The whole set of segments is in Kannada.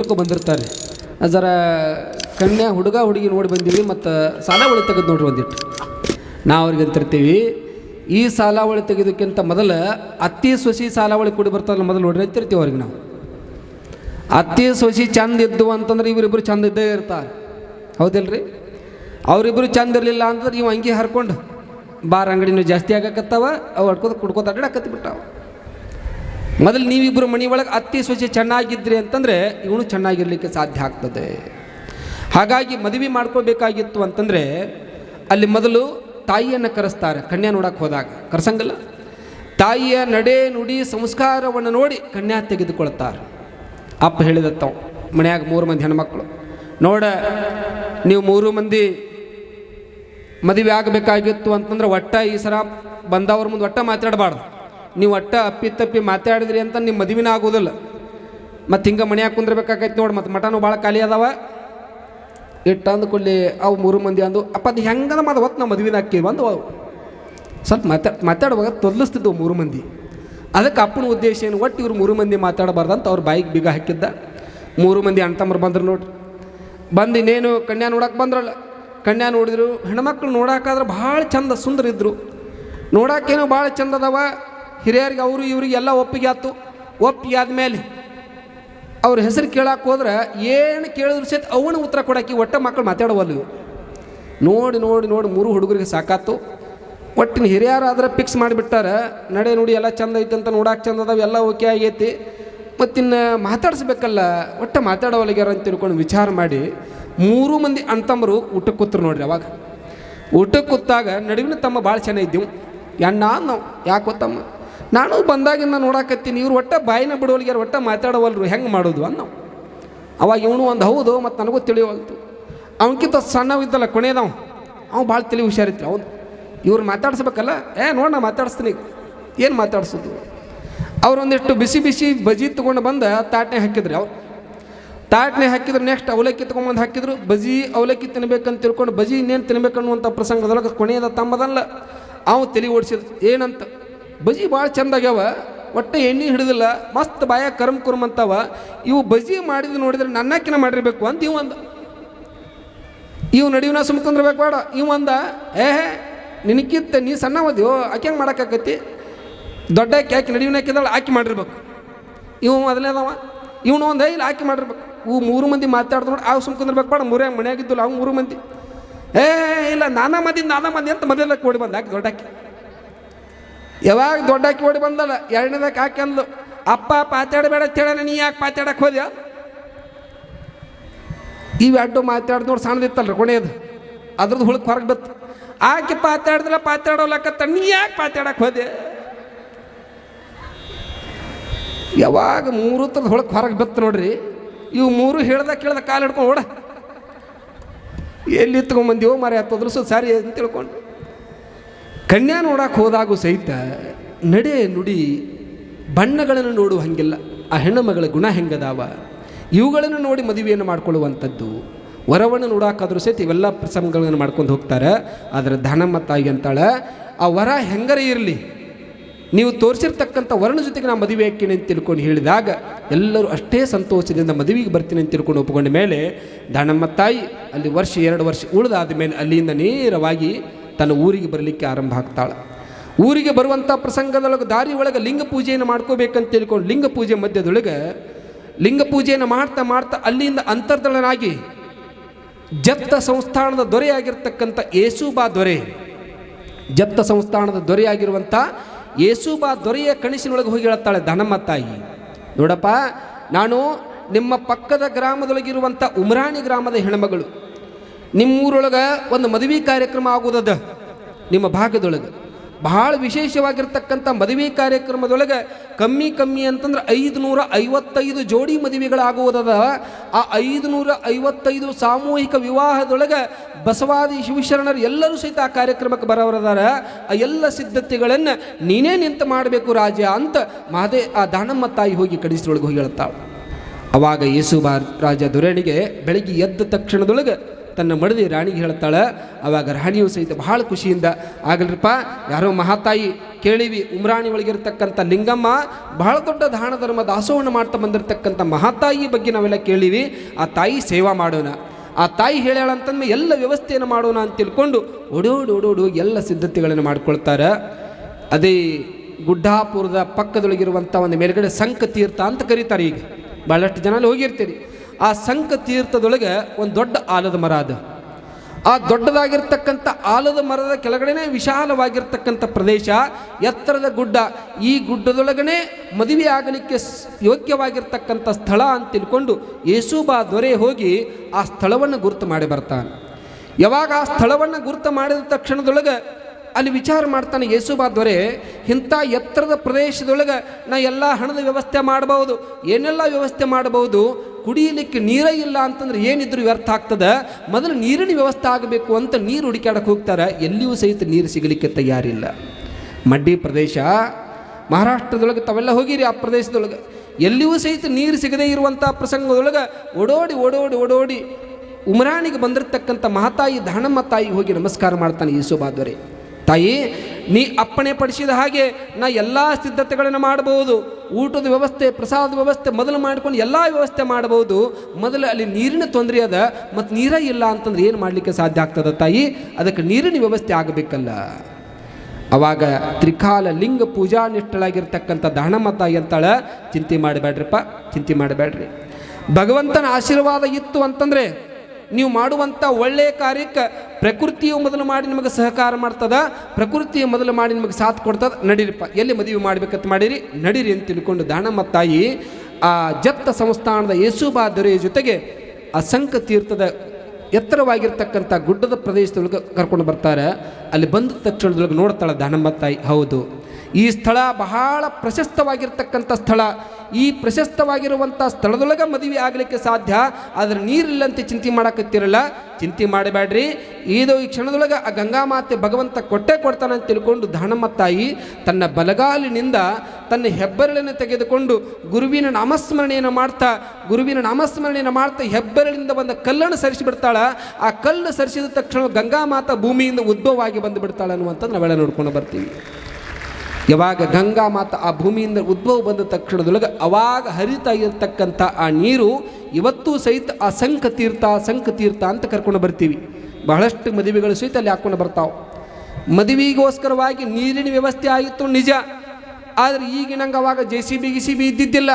ಬಂದಿರ್ತಾರೆ. ಜರ ಕನ್ಯಾ ಹುಡುಗ ಹುಡುಗಿ ನೋಡಿ ಬಂದೀವಿ ಮತ್ತು ಸಾಲ ಒಳಗೆ ತೆಗೆದು ನೋಡ್ರಿ ಒಂದಿಟ್ಟು ನಾವು ಅವ್ರಿಗೆ ಅಂತಿರ್ತೀವಿ, ಈ ಸಾಲ ಒಳಗೆ ತೆಗೆದಕ್ಕಿಂತ ಮೊದಲು ಅತ್ತಿ ಸೊಸಿ ಸಾಲ ಒಳಗೆ ಕೂಡಿ ಬರ್ತಾರಲ್ಲ ಮೊದಲು ನೋಡ್ರಿ ಅಂತಿರ್ತೀವಿ ಅವ್ರಿಗೆ ನಾವು. ಅತ್ತಿ ಸೊಸಿ ಚಂದ ಇದ್ದು ಅಂತಂದ್ರೆ ಇವರಿಬ್ಬರು ಚಂದ ಇದ್ದೇ ಇರ್ತಾರೆ. ಹೌದಿಲ್ರಿ? ಅವರಿಬ್ಬರು ಚಂದ ಇರಲಿಲ್ಲ ಅಂತಂದ್ರೆ ಇವು ಅಂಗಿ ಹರ್ಕೊಂಡು ಬಾರ ಅಂಗಡಿನೂ ಜಾಸ್ತಿ ಆಗಕತ್ತಾವ, ಅವು ಅಡ್ಕೋತ ಕುಡ್ಕೋತ ಅಡ್ಡಾಕತ್ತಿ ಬಿಟ್ಟಾವ ಮೊದಲು ನೀವಿಬ್ಬರು ಒಳಗೆ ಅತ್ತಿ ಸೊಸೆ ಚೆನ್ನಾಗಿದ್ರಿ ಅಂತಂದರೆ ಇವನು ಚೆನ್ನಾಗಿರಲಿಕ್ಕೆ ಸಾಧ್ಯ ಆಗ್ತದೆ. ಹಾಗಾಗಿ ಮದುವೆ ಮಾಡ್ಕೋಬೇಕಾಗಿತ್ತು ಅಂತಂದರೆ ಅಲ್ಲಿ ಮೊದಲು ತಾಯಿಯನ್ನು ಕರೆಸ್ತಾರೆ, ಕನ್ಯಾ ನೋಡಕ್ಕೆ ಹೋದಾಗ. ಕರೆಸಂಗಲ್ಲ. ತಾಯಿಯ ನಡೆ ನುಡಿ ಸಂಸ್ಕಾರವನ್ನು ನೋಡಿ ಕನ್ಯಾ ತೆಗೆದುಕೊಳ್ತಾರೆ. ಅಪ್ಪ ಹೇಳಿದ ತಾವು ಮನೆಯಾಗ ಮೂರು ಮಂದಿ ಹೆಣ್ಮಕ್ಳು, ನೋಡ, ನೀವು ಮೂರು ಮಂದಿ ಮದುವೆ ಆಗಬೇಕಾಗಿತ್ತು ಅಂತಂದ್ರೆ ಒಟ್ಟ ಈ ಸರ ಬಂದವ್ರ ಮುಂದೆ ಒಟ್ಟ ಮಾತಾಡಬಾರ್ದು. ನೀವು ಅಪ್ಪಿ ತಪ್ಪಿ ಮಾತಾಡಿದ್ರಿ ಅಂತ ನಿಮ್ಮ ಮದುವೆನ ಆಗೋದಿಲ್ಲ. ಮತ್ತು ಹಿಂಗೆ ಮನೆಯಾಗ ಕುಂದ್ರಬೇಕಾಗೈತೆ ನೋಡಿ, ಮತ್ತು ಮಠನೂ ಭಾಳ ಖಾಲಿ ಅದಾವ. ಇಟ್ಟು ಅಂದ್ಕೊಳ್ಳಿ ಅವು ಮೂರು ಮಂದಿ ಅಂದು, ಅಪ್ಪ ಅದು ಹೆಂಗದ ಮತ್ತು ಹೊತ್ತು ನಾವು ಮದುವೆನ ಹಾಕಿ ಬಂದು ಅವು. ಸ್ವಲ್ಪ ಮಾತಾ ಮಾತಾಡುವಾಗ ತೊದಲಿಸ್ತಿದ್ದವು ಮೂರು ಮಂದಿ. ಅದಕ್ಕೆ ಅಪ್ಪನ ಉದ್ದೇಶ ಏನು? ಒಟ್ಟು ಇವ್ರು ಮೂರು ಮಂದಿ ಮಾತಾಡಬಾರ್ದು ಅಂತ ಅವ್ರ ಬಾಯಿಗೆ ಬೀಗ ಹಾಕಿದ್ದ. ಮೂರು ಮಂದಿ ಅಣ್ತಮ್ಮರು ಬಂದ್ರು ನೋಡ್ರಿ ಬಂದು ಇನ್ನೇನು ಕನ್ಯಾ ನೋಡಕ್ಕೆ ಬಂದ್ರಲ್ಲ. ಕನ್ಯಾ ನೋಡಿದ್ರು, ಹೆಣ್ಮಕ್ಳು ನೋಡೋಕ್ಕಾದ್ರೆ ಭಾಳ ಚಂದ ಸುಂದರ ಇದ್ದರು ನೋಡೋಕ್ಕೇನು ಭಾಳ ಚಂದ ಅದಾವ. ಹಿರಿಯರಿಗೆ ಅವರು ಇವರಿಗೆಲ್ಲ ಒಪ್ಪಿಗೆ ಆಯ್ತು ಒಪ್ಪಿಗೆ ಆದಮೇಲೆ ಅವ್ರ ಹೆಸರು ಕೇಳಕ್ಕೆ ಹೋದ್ರೆ ಏನು ಕೇಳಿದ್ರು ಸಹಿತ ಅವನ ಉತ್ತರ ಕೊಡಕ್ಕೆ ಒಟ್ಟ ಮಕ್ಕಳು ಮಾತಾಡವಲ್ಲ ನೋಡಿ ನೋಡಿ ನೋಡಿ ಮೂರು ಹುಡುಗರಿಗೆ ಸಾಕಾತು ಒಟ್ಟಿನ ಹಿರಿಯರಾದ್ರೆ ಫಿಕ್ಸ್ ಮಾಡಿಬಿಟ್ಟಾರೆ. ನಡೆ ನೋಡಿ ಎಲ್ಲ ಚಂದ ಐತೆ ಅಂತ ನೋಡಕ್ಕೆ ಚಂದ ಅದಾವ, ಎಲ್ಲ ಓಕೆ ಆಗೈತಿ. ಮತ್ತಿನ್ನು ಮಾತಾಡಿಸ್ಬೇಕಲ್ಲ, ಒಟ್ಟ ಮಾತಾಡೋವಲ್ಲಿಗ್ಯಾರ ಅಂತ ತಿಳ್ಕೊಂಡು ವಿಚಾರ ಮಾಡಿ ಮೂರು ಮಂದಿ ಅಣ್ತಮ್ಮರು ಊಟಕ್ಕೆ ಕೂತ್ರು ನೋಡ್ರಿ ಅವಾಗ. ಊಟಕ್ಕೆ ಕೂತಾಗ ನಡುವಿನ ತಮ್ಮ ಭಾಳ ಚೆನ್ನಾಗಿದ್ದೀವಿ ಎಣ್ಣ ನಾವು ಯಾಕೆ ಗೊತ್ತಮ್ಮ? ನಾನು ಬಂದಾಗಿಂದ ನೋಡಾಕತ್ತೀನಿ, ಇವ್ರು ಒಟ್ಟ ಬಾಯಿನ ಬಿಡೋಲ್ಗ್ಯಾರ ಒಟ್ಟ ಮಾತಾಡೋವಲ್ರು, ಹೆಂಗೆ ಮಾಡೋದು ಅನ್ನೋ. ಅವಾಗ ಇವನು ಒಂದು, ಹೌದು ಮತ್ತು ನನಗೂ ತಿಳಿಯವಲ್ತು ಅವನಕ್ಕಿಂತ ಸಣ್ಣವಿದ್ದಲ್ಲ ಕೊನೆಯದವ ಅವ್ನು ಭಾಳ ತಿಳಿ ಹುಷಾರಿತ್ತು ಅವನು ಇವ್ರು ಮಾತಾಡಿಸ್ಬೇಕಲ್ಲ? ಏ, ನೋಡ ನಾ ಮಾತಾಡಿಸ್ತೀನಿ. ಏನು ಮಾತಾಡ್ಸೋದು? ಅವ್ರೊಂದಿಷ್ಟು ಬಿಸಿ ಬಿಸಿ ಬಜಿ ತೊಗೊಂಡು ಬಂದು ತಾಟ್ನೆ ಹಾಕಿದ್ರಿ ಅವ್ರು. ತಾಟ್ನೆ ಹಾಕಿದ್ರು ನೆಕ್ಸ್ಟ್ ಅವಲಕ್ಕಿ ತೊಗೊಂಬಂದು ಹಾಕಿದ್ರು, ಬಜಿ ಅವಲಕ್ಕಿ ತಿನ್ಬೇಕಂತ ತಿಳ್ಕೊಂಡು ಬಜಿ ಇನ್ನೇನು ತಿನ್ಬೇಕು ಅನ್ನುವಂಥ ಪ್ರಸಂಗದೊಳಗೆ ಕೊನೆಯದ ತಮ್ಮದಲ್ಲ ಅವ ತಲೆ ಓಡಿಸಿದ, ಏನಂತ? ಬಜಿ ಭಾಳ ಚಂದ ಆಗ್ಯಾವ ಒಟ್ಟೆ ಎಣ್ಣೆ ಹಿಡಿದಿಲ್ಲ, ಮಸ್ತ್ ಬಾಯ ಕರಮ್ ಕುರ್ಮ್ ಅಂತಾವ. ಇವು ಬಜಿ ಮಾಡಿದ್ ನೋಡಿದ್ರೆ ನನ್ನಕ್ಕಿನ ಮಾಡಿರ್ಬೇಕು ಅಂತ ಇವು ಅಂದ. ಇವು ನಡಿವಿನ ಸುಮ್ಕೊಂಡಿರ್ಬೇಕು ಬೇಡ. ಇವು ಅಂದ, ಏ ನಿನಕ್ಕಿಂತ ನೀ ಸಣ್ಣ ಓದ್ಯೋ ಆಕೆ ಹೆಂಗೆ ಮಾಡೋಕ್ಕಾಕತಿ ದೊಡ್ಡ ಆಕೆ ಆಕಿ ನಡಿವಿನ ಹಾಕಿದಳು ಆಕಿ ಮಾಡಿರ್ಬೇಕು. ಇವ ಮೊದಲನೇದವ. ಇವನು ಒಂದು ಇಲ್ಲಿ, ಆಕಿ ಮಾಡಿರ್ಬೇಕು. ಇವು ಮೂರು ಮಂದಿ ಮಾತಾಡ್ದು ನೋಡಿ, ಅವು ಸುಮ್ಕೊಂಡಿರ್ಬೇಕು ಬೇಡ ಮೂರೇ ಮನೆಯಾಗಿದ್ದಿಲ್ಲ ಅವು ಮೂರು ಮಂದಿ. ಏ ಇಲ್ಲ, ನಾನಾ ಮಂದಿ ನಾನಾ ಮಂದಿ ಅಂತ ಮೊದಲ ಓಡಿ ಬಂದ ಆಕಿ ದೊಡ್ಡಾಕಿ. ಯಾವಾಗ ದೊಡ್ಡಕಿ ಓಡಿ ಬಂದಲ್ಲ ಎರಡನೇದಕ್ಕೆ ಆಕೆ ಅಂದ್ಲು, ಅಪ್ಪ, ಪಾತಾಡಬೇಡ ಅಂತೇಳ ನೀ ಯಾಕೆ ಪಾತಾಡಕ್ಕೆ ಹೋದ್ಯ? ಇವೆಡ್ಡು ಮಾತಾಡ್ದು ನೋಡಿ ಸಣ್ಣದಿತ್ತಲ್ರಿ ಕೊನೆಯದು ಅದ್ರದ್ದು ಹುಳಕ್ಕೆ ಹೊರಗೆ ಬತ್ತು. ಆಕೆ ಪಾತಾಡಿದ್ರೆ ಪಾತಾಡೋಲಕ್ಕ ನೀ ಯಾಕೆ ಪಾತಾಡಕ್ಕೆ ಹೋದೆ ಯಾವಾಗ ಮೂರು ಥರದ ಹೊಳಕ್ಕೆ ಹೊರಗೆ ಬತ್ತು ನೋಡ್ರಿ, ಇವು ಮೂರು ಹೇಳ್ದ ಕೇಳ್ದ ಕಾಲು ಹಿಡ್ಕೊಂಡು ಓಡ. ಎಲ್ಲಿ ತೊಗೊಂಬಂದಿವೋ ಮರೆ ಹತ್ತೋದ್ರು ಸೊ ಸಾರಿ ಅಂತ ತಿಳ್ಕೊಂಡು. ಕನ್ಯಾ ನೋಡಕ್ಕೆ ಹೋದಾಗೂ ಸಹಿತ ನಡೆ ನುಡಿ ಬಣ್ಣಗಳನ್ನು ನೋಡುವ ಹಾಗಿಲ್ಲ, ಆ ಹೆಣ್ಣು ಮಗಳ ಗುಣ ಹೆಂಗದಾವ? ಇವುಗಳನ್ನು ನೋಡಿ ಮದುವೆಯನ್ನು ಮಾಡ್ಕೊಳ್ಳುವಂಥದ್ದು ವರವನ್ನು ನೋಡೋಕ್ಕಾದ್ರೂ ಸಹಿತ ಇವೆಲ್ಲ ಪ್ರಸಂಗಗಳನ್ನು ಮಾಡ್ಕೊಂಡು ಹೋಗ್ತಾರೆ. ಆದರೆ ಧನಮ್ಮ ತಾಯಿ ಅಂತಾಳೆ, ಆ ವರ ಹೆಂಗರೇ ಇರಲಿ? ನೀವು ತೋರಿಸಿರ್ತಕ್ಕಂಥ ವರ್ಣ ಜೊತೆಗೆ ನಾನು ಮದುವೆ ಹಾಕಿನಿ ಅಂತ ತಿಳ್ಕೊಂಡು ಹೇಳಿದಾಗ ಎಲ್ಲರೂ ಅಷ್ಟೇ ಸಂತೋಷದಿಂದ ಮದುವೆಗೆ ಬರ್ತೀನಿ ಅಂತ ತಿಳ್ಕೊಂಡು ಒಪ್ಪಿಕೊಂಡ ಮೇಲೆ ದಾನಮ್ಮ ತಾಯಿ ಅಲ್ಲಿ ವರ್ಷ ಎರಡು ವರ್ಷ ಉಳಿದಾದ ಮೇಲೆ ಅಲ್ಲಿಂದ ನೇರವಾಗಿ ತನ್ನ ಊರಿಗೆ ಬರಲಿಕ್ಕೆ ಆರಂಭ ಆಗ್ತಾಳೆ. ಊರಿಗೆ ಬರುವಂಥ ಪ್ರಸಂಗದೊಳಗೆ ದಾರಿ ಒಳಗೆ ಲಿಂಗ ಪೂಜೆಯನ್ನು ಮಾಡ್ಕೋಬೇಕಂತ ತಿಳ್ಕೊಂಡು ಲಿಂಗ ಪೂಜೆ ಮಧ್ಯದೊಳಗೆ ಲಿಂಗ ಪೂಜೆಯನ್ನು ಮಾಡ್ತಾ ಮಾಡ್ತಾ ಅಲ್ಲಿಂದ ಅಂತರ್ದಳನಾಗಿ ಜಪ್ತ ಸಂಸ್ಥಾನದ ದೊರೆಯಾಗಿರ್ತಕ್ಕಂಥ ಯೇಸುಬಾ ದೊರೆ, ಜಪ್ತ ಸಂಸ್ಥಾನದ ದೊರೆಯಾಗಿರುವಂಥ ಯೇಸುಬಾ ದೊರೆಯ ಕಣಿಸಿನೊಳಗೆ ಹೋಗಿ ಹೇಳುತ್ತಾಳೆ ಧನಮ್ಮ ತಾಯಿ ನೋಡಪ್ಪ, ನಾನು ನಿಮ್ಮ ಪಕ್ಕದ ಗ್ರಾಮದೊಳಗಿರುವಂಥ ಉಮ್ರಾಣಿ ಗ್ರಾಮದ ಹೆಣ್ಮಗಳು ನಿಮ್ಮೂರೊಳಗೆ ಒಂದು ಮದುವೆ ಕಾರ್ಯಕ್ರಮ ಆಗೋದದ? ನಿಮ್ಮ ಭಾಗದೊಳಗೆ. ಬಹಳ ವಿಶೇಷವಾಗಿರ್ತಕ್ಕಂಥ ಮದುವೆ ಕಾರ್ಯಕ್ರಮದೊಳಗೆ ಕಮ್ಮಿ ಕಮ್ಮಿ ಅಂತಂದ್ರೆ ಐದು ನೂರ ಐವತ್ತೈದು ಜೋಡಿ ಮದುವೆಗಳಾಗುವುದದ. ಆ ಐದು ನೂರ ಐವತ್ತೈದು ಸಾಮೂಹಿಕ ವಿವಾಹದೊಳಗೆ ಬಸವಾದಿ ಶಿವಶರಣರು ಎಲ್ಲರೂ ಸಹಿತ ಆ ಕಾರ್ಯಕ್ರಮಕ್ಕೆ ಬರವರದಾರ. ಆ ಎಲ್ಲ ಸಿದ್ಧತೆಗಳನ್ನು ನೀನೇ ನಿಂತು ಮಾಡಬೇಕು ರಾಜ ಅಂತ ಮಹದೇ ಆ ದಾನಮ್ಮ ತಾಯಿ ಹೋಗಿ ಕಡಿಸಿದೊಳಗೆ ಹೋಗಿ ಹೇಳ್ತಾಳೆ. ಅವಾಗ ಯೇಸು ರಾಜ ದೊರೆಣಿಗೆ ಬೆಳಗ್ಗೆ ಎದ್ದ ತಕ್ಷಣದೊಳಗೆ ತನ್ನ ಮಡದಿ ರಾಣಿಗೆ ಹೇಳ್ತಾಳೆ, ಅವಾಗ ರಾಣಿಯು ಸಹಿತ ಬಹಳ ಖುಷಿಯಿಂದ, ಆಗಲ್ರಿಪ್ಪ, ಯಾರೋ ಮಹಾತಾಯಿ, ಕೇಳಿವಿ, ಉಮ್ರಾಣಿ ಒಳಗಿರ್ತಕ್ಕಂಥ ಲಿಂಗಮ್ಮ, ಬಹಳ ದೊಡ್ಡ ದಾನ ಧರ್ಮ ದಾಸೋಹನ ಮಾಡ್ತಾ ಬಂದಿರತಕ್ಕಂಥ ಮಹಾತಾಯಿ ಬಗ್ಗೆ ನಾವೆಲ್ಲ ಕೇಳಿವಿ, ಆ ತಾಯಿ ಸೇವಾ ಮಾಡೋಣ. ಆ ತಾಯಿ ಹೇಳ್ಯಾಳ ಅಂತಂದ್ರೆ ಎಲ್ಲ ವ್ಯವಸ್ಥೆಯನ್ನು ಮಾಡೋಣ ಅಂತ ತಿಳ್ಕೊಂಡು ಓಡೋಡು ಓಡೋಡು ಎಲ್ಲ ಸಿದ್ಧತೆಗಳನ್ನು ಮಾಡ್ಕೊಳ್ತಾರೆ. ಅದೇ ಗುಡ್ಡಾಪುರದ ಪಕ್ಕದೊಳಗಿರುವಂಥ ಒಂದು ಮೇಲ್ಗಡೆ ಸಂಕ ತೀರ್ಥ ಅಂತ ಕರೀತಾರೆ ಈಗ. ಭಾಳಷ್ಟು ಜನ ಅಲ್ಲಿ ಹೋಗಿರ್ತೀರಿ. ಆ ಸಂಕ ತೀರ್ಥದೊಳಗೆ ಒಂದು ದೊಡ್ಡ ಆಲದ ಮರ ಅದು. ಆ ದೊಡ್ಡದಾಗಿರ್ತಕ್ಕಂಥ ಆಲದ ಮರದ ಕೆಳಗಡೆನೇ ವಿಶಾಲವಾಗಿರ್ತಕ್ಕಂಥ ಪ್ರದೇಶ, ಎತ್ತರದ ಗುಡ್ಡ. ಈ ಗುಡ್ಡದೊಳಗನೆ ಮದುವೆ ಆಗಲಿಕ್ಕೆ ಯೋಗ್ಯವಾಗಿರ್ತಕ್ಕಂಥ ಸ್ಥಳ ಅಂತ ತಿಳ್ಕೊಂಡು ಯೇಸುಬಾ ದೊರೆ ಹೋಗಿ ಆ ಸ್ಥಳವನ್ನು ಗುರುತು ಮಾಡಿ ಬರ್ತಾನೆ. ಯಾವಾಗ ಆ ಸ್ಥಳವನ್ನು ಗುರುತು ಮಾಡಿದ ತಕ್ಷಣದೊಳಗೆ ಅಲ್ಲಿ ವಿಚಾರ ಮಾಡ್ತಾನೆ ಯೇಸುಬಾ ದೊರೆ, ಇಂಥ ಎತ್ತರದ ಪ್ರದೇಶದೊಳಗೆ ನಾ ಎಲ್ಲ ಹಣದ ವ್ಯವಸ್ಥೆ ಮಾಡಬಹುದು ಏನೆಲ್ಲ ವ್ಯವಸ್ಥೆ ಮಾಡಬಹುದು ಕುಡಿಯಲಿಕ್ಕೆ ನೀರೇ ಇಲ್ಲ ಅಂತಂದ್ರೆ ಏನಿದ್ರು ವ್ಯರ್ಥ ಆಗ್ತದೆ? ಮೊದಲು ನೀರಿನ ವ್ಯವಸ್ಥೆ ಆಗಬೇಕು ಅಂತ ನೀರು ಹುಡುಕಾಡಕ್ಕೆ ಹೋಗ್ತಾರೆ. ಎಲ್ಲಿಯೂ ಸಹಿತ ನೀರು ಸಿಗಲಿಕ್ಕೆ ತಯಾರಿಲ್ಲ. ಮಡ್ಡಿ ಪ್ರದೇಶ, ಮಹಾರಾಷ್ಟ್ರದೊಳಗೆ ತಾವೆಲ್ಲ ಹೋಗಿರಿ ಆ ಪ್ರದೇಶದೊಳಗೆ. ಎಲ್ಲಿಯೂ ಸಹಿತ ನೀರು ಸಿಗದೇ ಇರುವಂಥ ಪ್ರಸಂಗದೊಳಗೆ ಓಡೋಡಿ ಓಡೋಡಿ ಓಡೋಡಿ ಉಮರಾಣಿಗೆ ಬಂದಿರತಕ್ಕಂಥ ಮಹಾತಾಯಿ, ದಾನಮ್ಮ ತಾಯಿ ಹೋಗಿ ನಮಸ್ಕಾರ ಮಾಡ್ತಾನೆ ಯೇಸುಬಾದ್ವರೆ ತಾಯಿ, ನೀ ಅಪ್ಪಣೆ ಪಡಿಸಿದ ಹಾಗೆ ನಾ ಎಲ್ಲ ಸಿದ್ಧತೆಗಳನ್ನು ಮಾಡಬಹುದು ಊಟದ ವ್ಯವಸ್ಥೆ ಪ್ರಸಾದ ವ್ಯವಸ್ಥೆ ಮೊದಲು ಮಾಡ್ಕೊಂಡು ಎಲ್ಲ ವ್ಯವಸ್ಥೆ ಮಾಡಬಹುದು. ಮೊದಲು ಅಲ್ಲಿ ನೀರಿನ ತೊಂದರೆ ಅದ, ಮತ್ತು ನೀರೇ ಇಲ್ಲ ಅಂತಂದ್ರೆ ಏನು ಮಾಡಲಿಕ್ಕೆ ಸಾಧ್ಯ ಆಗ್ತದ ತಾಯಿ? ಅದಕ್ಕೆ ನೀರಿನ ವ್ಯವಸ್ಥೆ ಆಗಬೇಕಲ್ಲ. ಅವಾಗ ತ್ರಿಕಾಲ ಲಿಂಗ ಪೂಜಾ ನಿಷ್ಠಳಾಗಿರ್ತಕ್ಕಂಥ ದಹಣಮ ತಾಯಿ ಅಂತಾಳೆ, ಚಿಂತೆ ಮಾಡಬೇಡ್ರಿಪ್ಪ, ಚಿಂತೆ ಮಾಡಬೇಡ್ರಿ. ಭಗವಂತನ ಆಶೀರ್ವಾದ ಇತ್ತು ಅಂತಂದರೆ, ನೀವು ಮಾಡುವಂಥ ಒಳ್ಳೆಯ ಕಾರ್ಯಕ್ಕೆ ಪ್ರಕೃತಿಯು ಮೊದಲು ಮಾಡಿ ನಿಮಗೆ ಸಹಕಾರ ಮಾಡ್ತದ, ಪ್ರಕೃತಿಯು ಮೊದಲು ಮಾಡಿ ನಿಮಗೆ ಸಾಥ್ ಕೊಡ್ತದ, ನಡೀರಿಪ್ಪ. ಎಲ್ಲಿ ಮದುವೆ ಮಾಡ್ಬೇಕಂತ ಮಾಡಿರಿ? ನಡೀರಿ ಅಂತ ತಿಳ್ಕೊಂಡು ದಾನಮ್ಮ ತಾಯಿ ಆ ಜತ್ತ ಸಂಸ್ಥಾನದ ಯೇಸುಬಾ ದೊರೆಯ ಜೊತೆಗೆ ಆ ಸಂಕ ತೀರ್ಥದ ಎತ್ತರವಾಗಿರ್ತಕ್ಕಂಥ ಗುಡ್ಡದ ಪ್ರದೇಶದೊಳಗೆ ಕರ್ಕೊಂಡು ಬರ್ತಾರೆ. ಅಲ್ಲಿ ಬಂದ ತಕ್ಷಣದೊಳಗೆ ನೋಡ್ತಾಳೆ ದಾನಮ್ಮ ತಾಯಿ ಹೌದು. ಈ ಸ್ಥಳ ಬಹಳ ಪ್ರಶಸ್ತವಾಗಿರ್ತಕ್ಕಂಥ ಸ್ಥಳ. ಈ ಪ್ರಶಸ್ತವಾಗಿರುವಂಥ ಸ್ಥಳದೊಳಗೆ ಮದುವೆ ಆಗಲಿಕ್ಕೆ ಸಾಧ್ಯ, ಆದರೆ ನೀರಿಲ್ಲಂತೆ ಚಿಂತೆ ಮಾಡಕತ್ತಿರಲ್ಲ. ಚಿಂತೆ ಮಾಡಬೇಡ್ರಿ. ಇದು ಈ ಕ್ಷಣದೊಳಗೆ ಆ ಗಂಗಾಮಾತೆ ಭಗವಂತ ಕೊಟ್ಟೆ ಕೊಡ್ತಾನೆ ಅಂತ ತಿಳ್ಕೊಂಡು ದಾನಮ್ಮ ತಾಯಿ ತನ್ನ ಬಲಗಾಲಿನಿಂದ ತನ್ನ ಹೆಬ್ಬೆರಳನ್ನು ತೆಗೆದುಕೊಂಡು ಗುರುವಿನ ನಾಮಸ್ಮರಣೆಯನ್ನು ಮಾಡ್ತಾ, ಗುರುವಿನ ನಾಮಸ್ಮರಣೆಯನ್ನು ಮಾಡ್ತಾ ಹೆಬ್ಬೆರಳಿಂದ ಬಂದ ಕಲ್ಲನ್ನು ಸರಿಸಿ ಬಿಡ್ತಾಳ. ಆ ಕಲ್ಲು ಸರಿಸಿದ ತಕ್ಷಣ ಗಂಗಾಮಾತ ಭೂಮಿಯಿಂದ ಉದ್ಭವವಾಗಿ ಬಂದು ಬಿಡ್ತಾಳೆ ಅನ್ನುವಂಥದ್ದು ನಾವೆಲ್ಲ ನೋಡ್ಕೊಂಡು ಬರ್ತೀವಿ. ಯಾವಾಗ ಗಂಗಾ ಮಾತ ಆ ಭೂಮಿಯಿಂದ ಉದ್ಭವ ಬಂದ ತಕ್ಷಣದೊಳಗೆ ಅವಾಗ ಹರಿತಾ ಇರತಕ್ಕಂಥ ಆ ನೀರು ಇವತ್ತೂ ಸಹಿತ ಆ ಸಂಕ ತೀರ್ಥ ಸಂಖ ತೀರ್ಥ ಅಂತ ಕರ್ಕೊಂಡು ಬರ್ತೀವಿ. ಬಹಳಷ್ಟು ಮದುವೆಗಳು ಸಹಿತ ಅಲ್ಲಿ ಹಾಕ್ಕೊಂಡು ಬರ್ತಾವೆ. ಮದುವೆಗೋಸ್ಕರವಾಗಿ ನೀರಿನ ವ್ಯವಸ್ಥೆ ಆಗಿತ್ತು ನಿಜ. ಆದರೆ ಈಗಿನಂಗೆ ಅವಾಗ ಜೆ ಸಿ ಬಿ, ಗಿ ಸಿ ಬಿ ಇದ್ದಿದ್ದಿಲ್ಲ.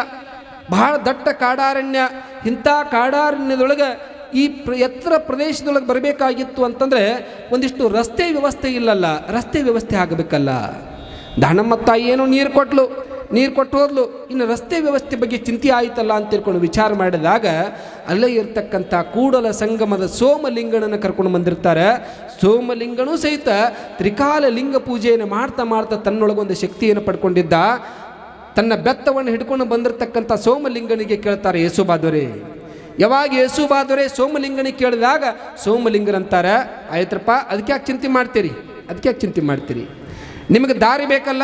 ಬಹಳ ದಟ್ಟ ಕಾಡಾರಣ್ಯ. ಇಂಥ ಕಾಡಾರಣ್ಯದೊಳಗೆ ಈ ಪ್ರ, ಎತ್ತರ ಪ್ರದೇಶದೊಳಗೆ ಬರಬೇಕಾಗಿತ್ತು ಅಂತಂದರೆ ಒಂದಿಷ್ಟು ರಸ್ತೆ ವ್ಯವಸ್ಥೆ ಇಲ್ಲಲ್ಲ. ರಸ್ತೆ ವ್ಯವಸ್ಥೆ ಆಗಬೇಕಲ್ಲ. ದಾನಮ್ಮ ತಾಯಿ ಏನೋ ನೀರು ಕೊಟ್ಲು, ನೀರು ಕೊಟ್ಟು ಹೋದ್ಲು. ಇನ್ನು ರಸ್ತೆ ವ್ಯವಸ್ಥೆ ಬಗ್ಗೆ ಚಿಂತೆ ಆಯಿತಲ್ಲ ಅಂತ ತಿಳ್ಕೊಂಡು ವಿಚಾರ ಮಾಡಿದಾಗ ಅಲ್ಲೇ ಇರ್ತಕ್ಕಂಥ ಕೂಡಲ ಸಂಗಮದ ಸೋಮಲಿಂಗನನ್ನು ಕರ್ಕೊಂಡು ಬಂದಿರ್ತಾರೆ. ಸೋಮಲಿಂಗನೂ ಸಹಿತ ತ್ರಿಕಾಲ ಲಿಂಗ ಪೂಜೆಯನ್ನು ಮಾಡ್ತಾ ಮಾಡ್ತಾ ತನ್ನೊಳಗೊಂದು ಶಕ್ತಿಯನ್ನು ಪಡ್ಕೊಂಡಿದ್ದ. ತನ್ನ ಬೆತ್ತವನ್ನು ಹಿಡ್ಕೊಂಡು ಬಂದಿರತಕ್ಕಂಥ ಸೋಮಲಿಂಗನಿಗೆ ಕೇಳ್ತಾರೆ ಯೇಸುಬಾದೊರೆ ಯಾವಾಗ ಯೇಸುಬಾದೊರೆ ಸೋಮಲಿಂಗನಿಗೆ ಕೇಳಿದಾಗ? ಸೋಮಲಿಂಗನಂತಾರೆ, ಆಯ್ತರಪ್ಪ, ಅದಕ್ಕೆ ಯಾಕೆ ಚಿಂತೆ ಮಾಡ್ತೀರಿ? ಅದಕ್ಕೆ ಯಾಕೆ ಚಿಂತೆ ಮಾಡ್ತೀರಿ? ನಿಮಗೆ ದಾರಿ ಬೇಕಲ್ಲ?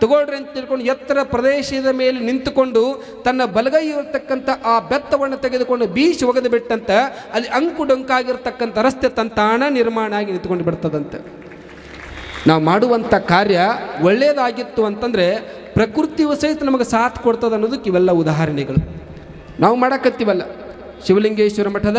ತಗೊಳ್ರಿ ಅಂತ ತಿಳ್ಕೊಂಡು ಎತ್ತರ ಪ್ರದೇಶದ ಮೇಲೆ ನಿಂತುಕೊಂಡು ತನ್ನ ಬಲಗೈ ಇರತಕ್ಕಂಥ ಆ ಬೆತ್ತವನ್ನು ತೆಗೆದುಕೊಂಡು ಬೀಚ್ ಒಗೆದು ಬಿಟ್ಟಂತ ಅಲ್ಲಿ ಅಂಕು ಡೊಂಕಾಗಿರ್ತಕ್ಕಂಥ ರಸ್ತೆ ತಂತಾಣ ನಿರ್ಮಾಣ ಆಗಿ ನಿಂತ್ಕೊಂಡು ಬಿಡ್ತದಂತೆ ನಾವು ಮಾಡುವಂಥ ಕಾರ್ಯ ಒಳ್ಳೆಯದಾಗಿತ್ತು ಅಂತಂದರೆ ಪ್ರಕೃತಿಯು ಸಹಿತ ನಮಗೆ ಸಾಥ್ ಕೊಡ್ತದೆ ಅನ್ನೋದಕ್ಕೆ ಇವೆಲ್ಲ ಉದಾಹರಣೆಗಳು. ನಾವು ಮಾಡಕತ್ತೀವಲ್ಲ? ಶಿವಲಿಂಗೇಶ್ವರ ಮಠದ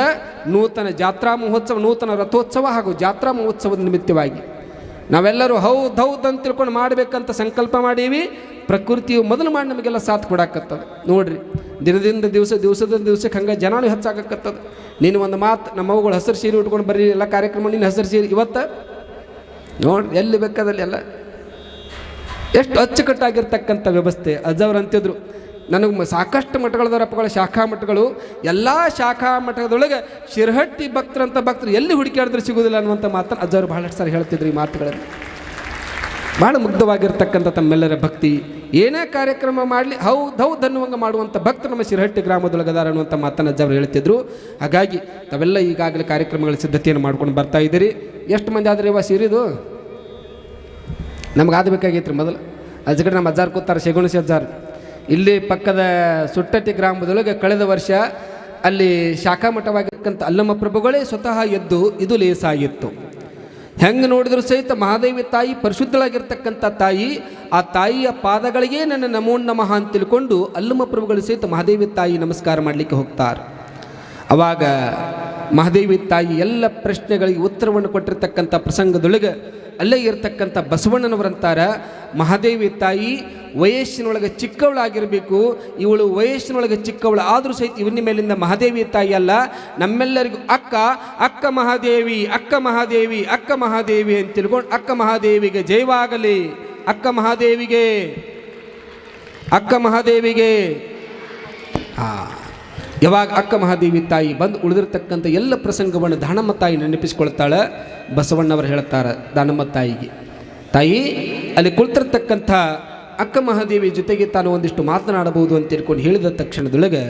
ನೂತನ ಜಾತ್ರಾ ಮಹೋತ್ಸವ, ನೂತನ ರಥೋತ್ಸವ ಹಾಗೂ ಜಾತ್ರಾ ಮಹೋತ್ಸವದ ನಿಮಿತ್ತವಾಗಿ. ನಾವೆಲ್ಲರೂ ಹೌದು ಹೌದು ಅಂತ ತಿಳ್ಕೊಂಡು ಮಾಡಬೇಕಂತ ಸಂಕಲ್ಪ ಮಾಡೀವಿ. ಪ್ರಕೃತಿಯು ಮೊದಲು ಮಾಡಿ ನಮಗೆಲ್ಲ ಸಾಥ್ ಕೊಡಾಕತ್ತದ. ನೋಡ್ರಿ, ದಿನದಿಂದ ದಿವಸ, ದಿವಸದಿಂದ ದಿವಸಕ್ಕೆ ಹಂಗೆ ಜನಾನು ಹೆಚ್ಚಾಗಕ್ಕತ್ತದೆ ನೀನು ಒಂದು ಮಾತು, ನಮ್ಮ ಅವುಗಳು ಹಸಿರು ಸೀರೆ ಉಟ್ಕೊಂಡು ಬರ್ರಿ, ಎಲ್ಲ ಕಾರ್ಯಕ್ರಮ ನೀನು ಹಸಿರು ಸೀರೆ. ಇವತ್ತು ನೋಡಿ ಎಲ್ಲಿ ಬೇಕಾದಲ್ಲಿ ಎಲ್ಲ. ಎಷ್ಟು ಅಚ್ಚುಕಟ್ಟಾಗಿರ್ತಕ್ಕಂಥ ವ್ಯವಸ್ಥೆ ಅಜ್ಜವ್ರು ಅಂತಿದ್ರು. ನನಗೆ ಸಾಕಷ್ಟು ಮಠಗಳದರಪ್ಪಗಳ ಶಾಖಾ ಮಠಗಳು, ಎಲ್ಲ ಶಾಖಾ ಮಠದೊಳಗೆ ಶಿರಹಟ್ಟಿ ಭಕ್ತರಂತ ಭಕ್ತರು ಎಲ್ಲಿ ಹುಡುಕಾಡಿದ್ರೆ ಸಿಗೋದಿಲ್ಲ ಅನ್ನುವಂಥ ಮಾತನ್ನು ಅಜ್ಜರು ಬಹಳಷ್ಟು ಸಾರಿ ಹೇಳ್ತಿದ್ರು ಈ ಮಾತುಗಳನ್ನು ಭಾಳ ಮುಗ್ಧವಾಗಿರ್ತಕ್ಕಂಥ ತಮ್ಮೆಲ್ಲರ ಭಕ್ತಿ. ಏನೇ ಕಾರ್ಯಕ್ರಮ ಮಾಡಲಿ, ಹೌದು ಹೌದು ಅನ್ನುವಂಗೆ ಮಾಡುವಂಥ ಭಕ್ತರು ನಮ್ಮ ಶಿರಹಟ್ಟಿ ಗ್ರಾಮದೊಳಗದಾರ ಅನ್ನುವಂಥ ಮಾತನ್ನು ಅಜ್ಜವ್ರು ಹೇಳ್ತಿದ್ರು. ಹಾಗಾಗಿ ತಾವೆಲ್ಲ ಈಗಾಗಲೇ ಕಾರ್ಯಕ್ರಮಗಳ ಸಿದ್ಧತೆಯನ್ನು ಮಾಡ್ಕೊಂಡು ಬರ್ತಾ ಇದ್ದೀರಿ. ಎಷ್ಟು ಮಂದಿ ಆದ್ರೆ ಇವ ಸೀರಿದು? ನಮ್ಗೆ ಆಗಬೇಕಾಗಿತ್ತು ರೀ ಮೊದಲು. ಅಜ್ಜ ನಮ್ಮ ಅಜ್ಜಾರ್ ಕೂತಾರೆ, ಶಗುಣಸಿ ಅಜ್ಜಾರ್. ಇಲ್ಲಿ ಪಕ್ಕದ ಸುಟ್ಟಟ್ಟಿ ಗ್ರಾಮದೊಳಗೆ ಕಳೆದ ವರ್ಷ ಅಲ್ಲಿ ಶಾಖಾ ಮಠವಾಗಿರ್ತಕ್ಕಂಥ ಅಲ್ಲಮ್ಮ ಪ್ರಭುಗಳೇ ಸ್ವತಃ ಎದ್ದು ಇದು ಲೇಸಾಗಿತ್ತು. ಹೆಂಗೆ ನೋಡಿದ್ರು ಸಹಿತ ಮಹಾದೇವಿ ತಾಯಿ ಪರಿಶುದ್ಧಳಾಗಿರ್ತಕ್ಕಂಥ ತಾಯಿ, ಆ ತಾಯಿಯ ಪಾದಗಳಿಗೆ ನನ್ನ ನಮೋ ನಮಃ ಅಂತ ತಿಳ್ಕೊಂಡು ಅಲ್ಲಮ್ಮ ಪ್ರಭುಗಳು ಸಹಿತ ಮಹಾದೇವಿ ತಾಯಿ ನಮಸ್ಕಾರ ಮಾಡಲಿಕ್ಕೆ ಹೋಗ್ತಾರೆ. ಅವಾಗ ಮಹಾದೇವಿ ತಾಯಿ ಎಲ್ಲ ಪ್ರಶ್ನೆಗಳಿಗೆ ಉತ್ತರವನ್ನು ಕೊಟ್ಟಿರ್ತಕ್ಕಂಥ ಪ್ರಸಂಗದೊಳಗೆ ಅಲ್ಲೇ ಇರತಕ್ಕಂಥ ಬಸವಣ್ಣನವರಂತಾರ ಮಹಾದೇವಿ ತಾಯಿ ವಯಸ್ಸಿನೊಳಗೆ ಚಿಕ್ಕವಳಾಗಿರಬೇಕು. ಇವಳು ವಯಸ್ಸಿನೊಳಗೆ ಚಿಕ್ಕವಳು ಆದರೂ ಸಹಿತ ಇವನ ಮೇಲಿಂದ ಮಹಾದೇವಿ ತಾಯಿ ಅಲ್ಲ. ನಮ್ಮೆಲ್ಲರಿಗೂ ಅಕ್ಕ ಅಕ್ಕ ಮಹಾದೇವಿ ಅಕ್ಕ ಮಹಾದೇವಿ ಅಕ್ಕ ಮಹಾದೇವಿ ಅಂತ ತಿಳ್ಕೊಂಡು ಅಕ್ಕ ಮಹಾದೇವಿಗೆ ಜಯವಾಗಲಿ. ಅಕ್ಕ ಮಹಾದೇವಿಗೆ ಅಕ್ಕ ಮಹಾದೇವಿಗೆ. ಆ ಯಾವಾಗ ಅಕ್ಕ ಮಹಾದೇವಿ ತಾಯಿ ಬಂದು ಉಳಿದಿರ್ತಕ್ಕಂಥ ಎಲ್ಲ ಪ್ರಸಂಗವನ್ನು ದಾನಮ್ಮ ತಾಯಿ ನೆನಪಿಸ್ಕೊಳ್ತಾಳೆ, ಬಸವಣ್ಣವರು ಹೇಳ್ತಾರೆ ದಾನಮ್ಮ ತಾಯಿಗೆ, ತಾಯಿ, ಅಲ್ಲಿ ಕುಳಿತಿರ್ತಕ್ಕಂಥ ಅಕ್ಕ ಮಹಾದೇವಿ ಜೊತೆಗೆ ತಾನು ಒಂದಿಷ್ಟು ಮಾತನಾಡಬಹುದು ಅಂತ ತಿಳ್ಕೊಂಡು ಹೇಳಿದ ತಕ್ಷಣದೊಳಗೆ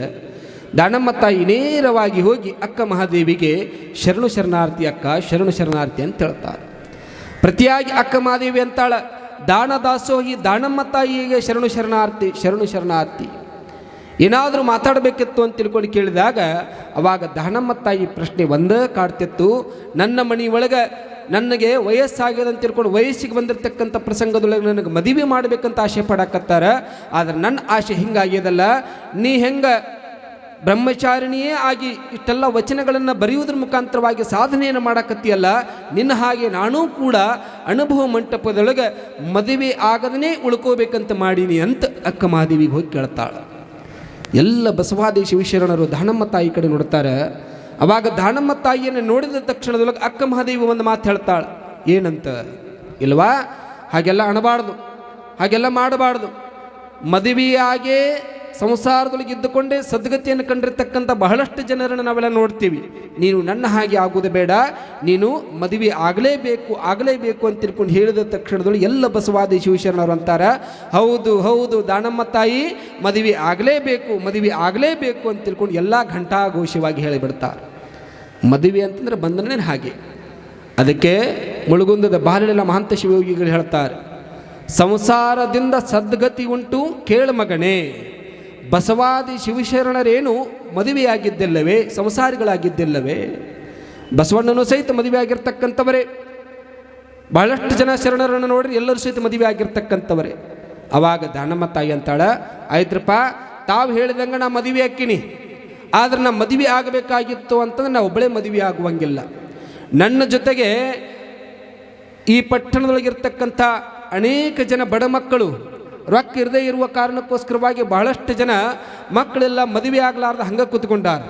ದಾನಮ್ಮ ತಾಯಿ ನೇರವಾಗಿ ಹೋಗಿ ಅಕ್ಕ ಮಹಾದೇವಿಗೆ ಶರಣು ಶರಣಾರ್ಥಿ ಅಕ್ಕ, ಶರಣು ಶರಣಾರ್ಥಿ ಅಂತ ಹೇಳ್ತಾರೆ. ಪ್ರತಿಯಾಗಿ ಅಕ್ಕ ಮಹಾದೇವಿ ಅಂತಾಳ ದಾನ ದಾಸೋಹಿ ದಾನಮ್ಮ ತಾಯಿಗೆ ಶರಣು ಶರಣಾರ್ಥಿ ಶರಣು ಶರಣಾರ್ಥಿ. ಏನಾದರೂ ಮಾತಾಡಬೇಕಿತ್ತು ಅಂತ ತಿಳ್ಕೊಂಡು ಕೇಳಿದಾಗ ಅವಾಗ ದಹನಮ್ಮ ತಾಯಿ ಪ್ರಶ್ನೆ ಒಂದೇ ಕಾಡ್ತಿತ್ತು. ನನ್ನ ಮನೆ ಒಳಗೆ ನನಗೆ ವಯಸ್ಸಾಗ್ಯದ ಅಂತ ತಿಳ್ಕೊಂಡು ವಯಸ್ಸಿಗೆ ಬಂದಿರತಕ್ಕಂಥ ಪ್ರಸಂಗದೊಳಗೆ ನನಗೆ ಮದುವೆ ಮಾಡಬೇಕಂತ ಆಸೆ ಪಡಕತ್ತಾರ. ಆದರೆ ನನ್ನ ಆಸೆ ಹಿಂಗಾಗ್ಯದಲ್ಲ. ನೀ ಹೆಂಗೆ ಬ್ರಹ್ಮಚಾರಿಣಿಯೇ ಆಗಿ ಇಷ್ಟೆಲ್ಲ ವಚನಗಳನ್ನು ಬರೆಯುವುದ್ರ ಮುಖಾಂತರವಾಗಿ ಸಾಧನೆಯನ್ನು ಮಾಡಕತ್ತೀಯಲ್ಲ. ನಿನ್ನ ಹಾಗೆ ನಾನೂ ಕೂಡ ಅನುಭವ ಮಂಟಪದೊಳಗೆ ಮದುವೆ ಆಗದನೇ ಉಳ್ಕೋಬೇಕಂತ ಮಾಡೀನಿ ಅಂತ ಅಕ್ಕ ಮಾದೇವಿಗೆ ಹೋಗಿ ಕೇಳ್ತಾಳೆ. ಎಲ್ಲ ಬಸವಾದೇಶ ವಿಶರಣರು ದಾನಮ್ಮ ತಾಯಿ ಕಡೆ ನೋಡ್ತಾರೆ. ಅವಾಗ ದಾನಮ್ಮ ತಾಯಿಯನ್ನು ನೋಡಿದ ತಕ್ಷಣದೊಳಗೆ ಅಕ್ಕ ಮಹಾದೇವಿ ಒಂದು ಮಾತು ಹೇಳ್ತಾಳೆ, ಏನಂತ? ಇಲ್ವಾ? ಹಾಗೆಲ್ಲ ಅಣಬಾರ್ದು ಹಾಗೆಲ್ಲ ಮಾಡಬಾರ್ದು. ಮದುವೆಯಾಗೇ ಸಂಸಾರದೊಳಗೆ ಇದ್ದುಕೊಂಡೇ ಸದ್ಗತಿಯನ್ನು ಕಂಡಿರ್ತಕ್ಕಂಥ ಬಹಳಷ್ಟು ಜನರನ್ನು ನಾವೆಲ್ಲ ನೋಡ್ತೀವಿ. ನೀನು ನನ್ನ ಹಾಗೆ ಆಗುವುದು ಬೇಡ, ನೀನು ಮದುವೆ ಆಗಲೇಬೇಕು ಆಗಲೇಬೇಕು ಅಂತ ತಿಳ್ಕೊಂಡು ಹೇಳಿದ ತಕ್ಷಣದೊಳಗೆ ಎಲ್ಲ ಬಸವಾದಿ ಶಿವಶರಣರು ಅಂತಾರೆ, ಹೌದು ಹೌದು, ದಾನಮ್ಮ ತಾಯಿ, ಮದುವೆ ಆಗಲೇಬೇಕು ಮದುವೆ ಆಗಲೇಬೇಕು ಅಂತ ತಿಳ್ಕೊಂಡು ಎಲ್ಲ ಘಂಟಾಘೋಷವಾಗಿ ಹೇಳಿಬಿಡ್ತಾರೆ. ಮದುವೆ ಅಂತಂದ್ರೆ ಬಂದನೇ ಹಾಗೆ. ಅದಕ್ಕೆ ಮುಳುಗುಂದದ ಬಾಲಿಲ ಮಹಾಂತ ಶಿವಯೋಗಿಗಳು ಹೇಳ್ತಾರೆ, ಸಂಸಾರದಿಂದ ಸದ್ಗತಿ ಉಂಟು ಕೇಳ ಮಗನೇ. ಬಸವಾದಿ ಶಿವಶರಣರೇನು ಮದುವೆಯಾಗಿದ್ದಿಲ್ಲವೇ, ಸಂಸಾರಿಗಳಾಗಿದ್ದಿಲ್ಲವೇ? ಬಸವಣ್ಣನು ಸಹಿತ ಮದುವೆ ಆಗಿರ್ತಕ್ಕಂಥವರೇ ಬಹಳಷ್ಟು ಜನ ಶರಣರನ್ನು ನೋಡಿ ಎಲ್ಲರೂ ಸಹಿತ ಮದುವೆ ಆಗಿರ್ತಕ್ಕಂಥವರೇ ಅವಾಗ ದಾನಮ್ಮ ತಾಯಿ ಅಂತಾಳ, ಆಯ್ತ್ರಪ್ಪ, ತಾವು ಹೇಳಿದಂಗೆ ನಾ ಮದುವೆ ಹಾಕಿನಿ ಆದ್ರೆ ನಾ ಮದುವೆ ಆಗಬೇಕಾಗಿತ್ತು ಅಂತಂದ್ರೆ ನಾ ಒಬ್ಬಳೇ ಮದುವೆ ಆಗುವಂಗಿಲ್ಲ. ನನ್ನ ಜೊತೆಗೆ ಈ ಪಟ್ಟಣದೊಳಗಿರ್ತಕ್ಕಂಥ ಅನೇಕ ಜನ ಬಡ ಮಕ್ಕಳು ರೊಕ್ಕ ಇರದೇ ಇರುವ ಕಾರಣಕ್ಕೋಸ್ಕರವಾಗಿ ಬಹಳಷ್ಟು ಜನ ಮಕ್ಕಳೆಲ್ಲ ಮದುವೆ ಆಗಲಾರ್ದ ಹಂಗೆ ಕೂತ್ಕೊಂಡಾರ.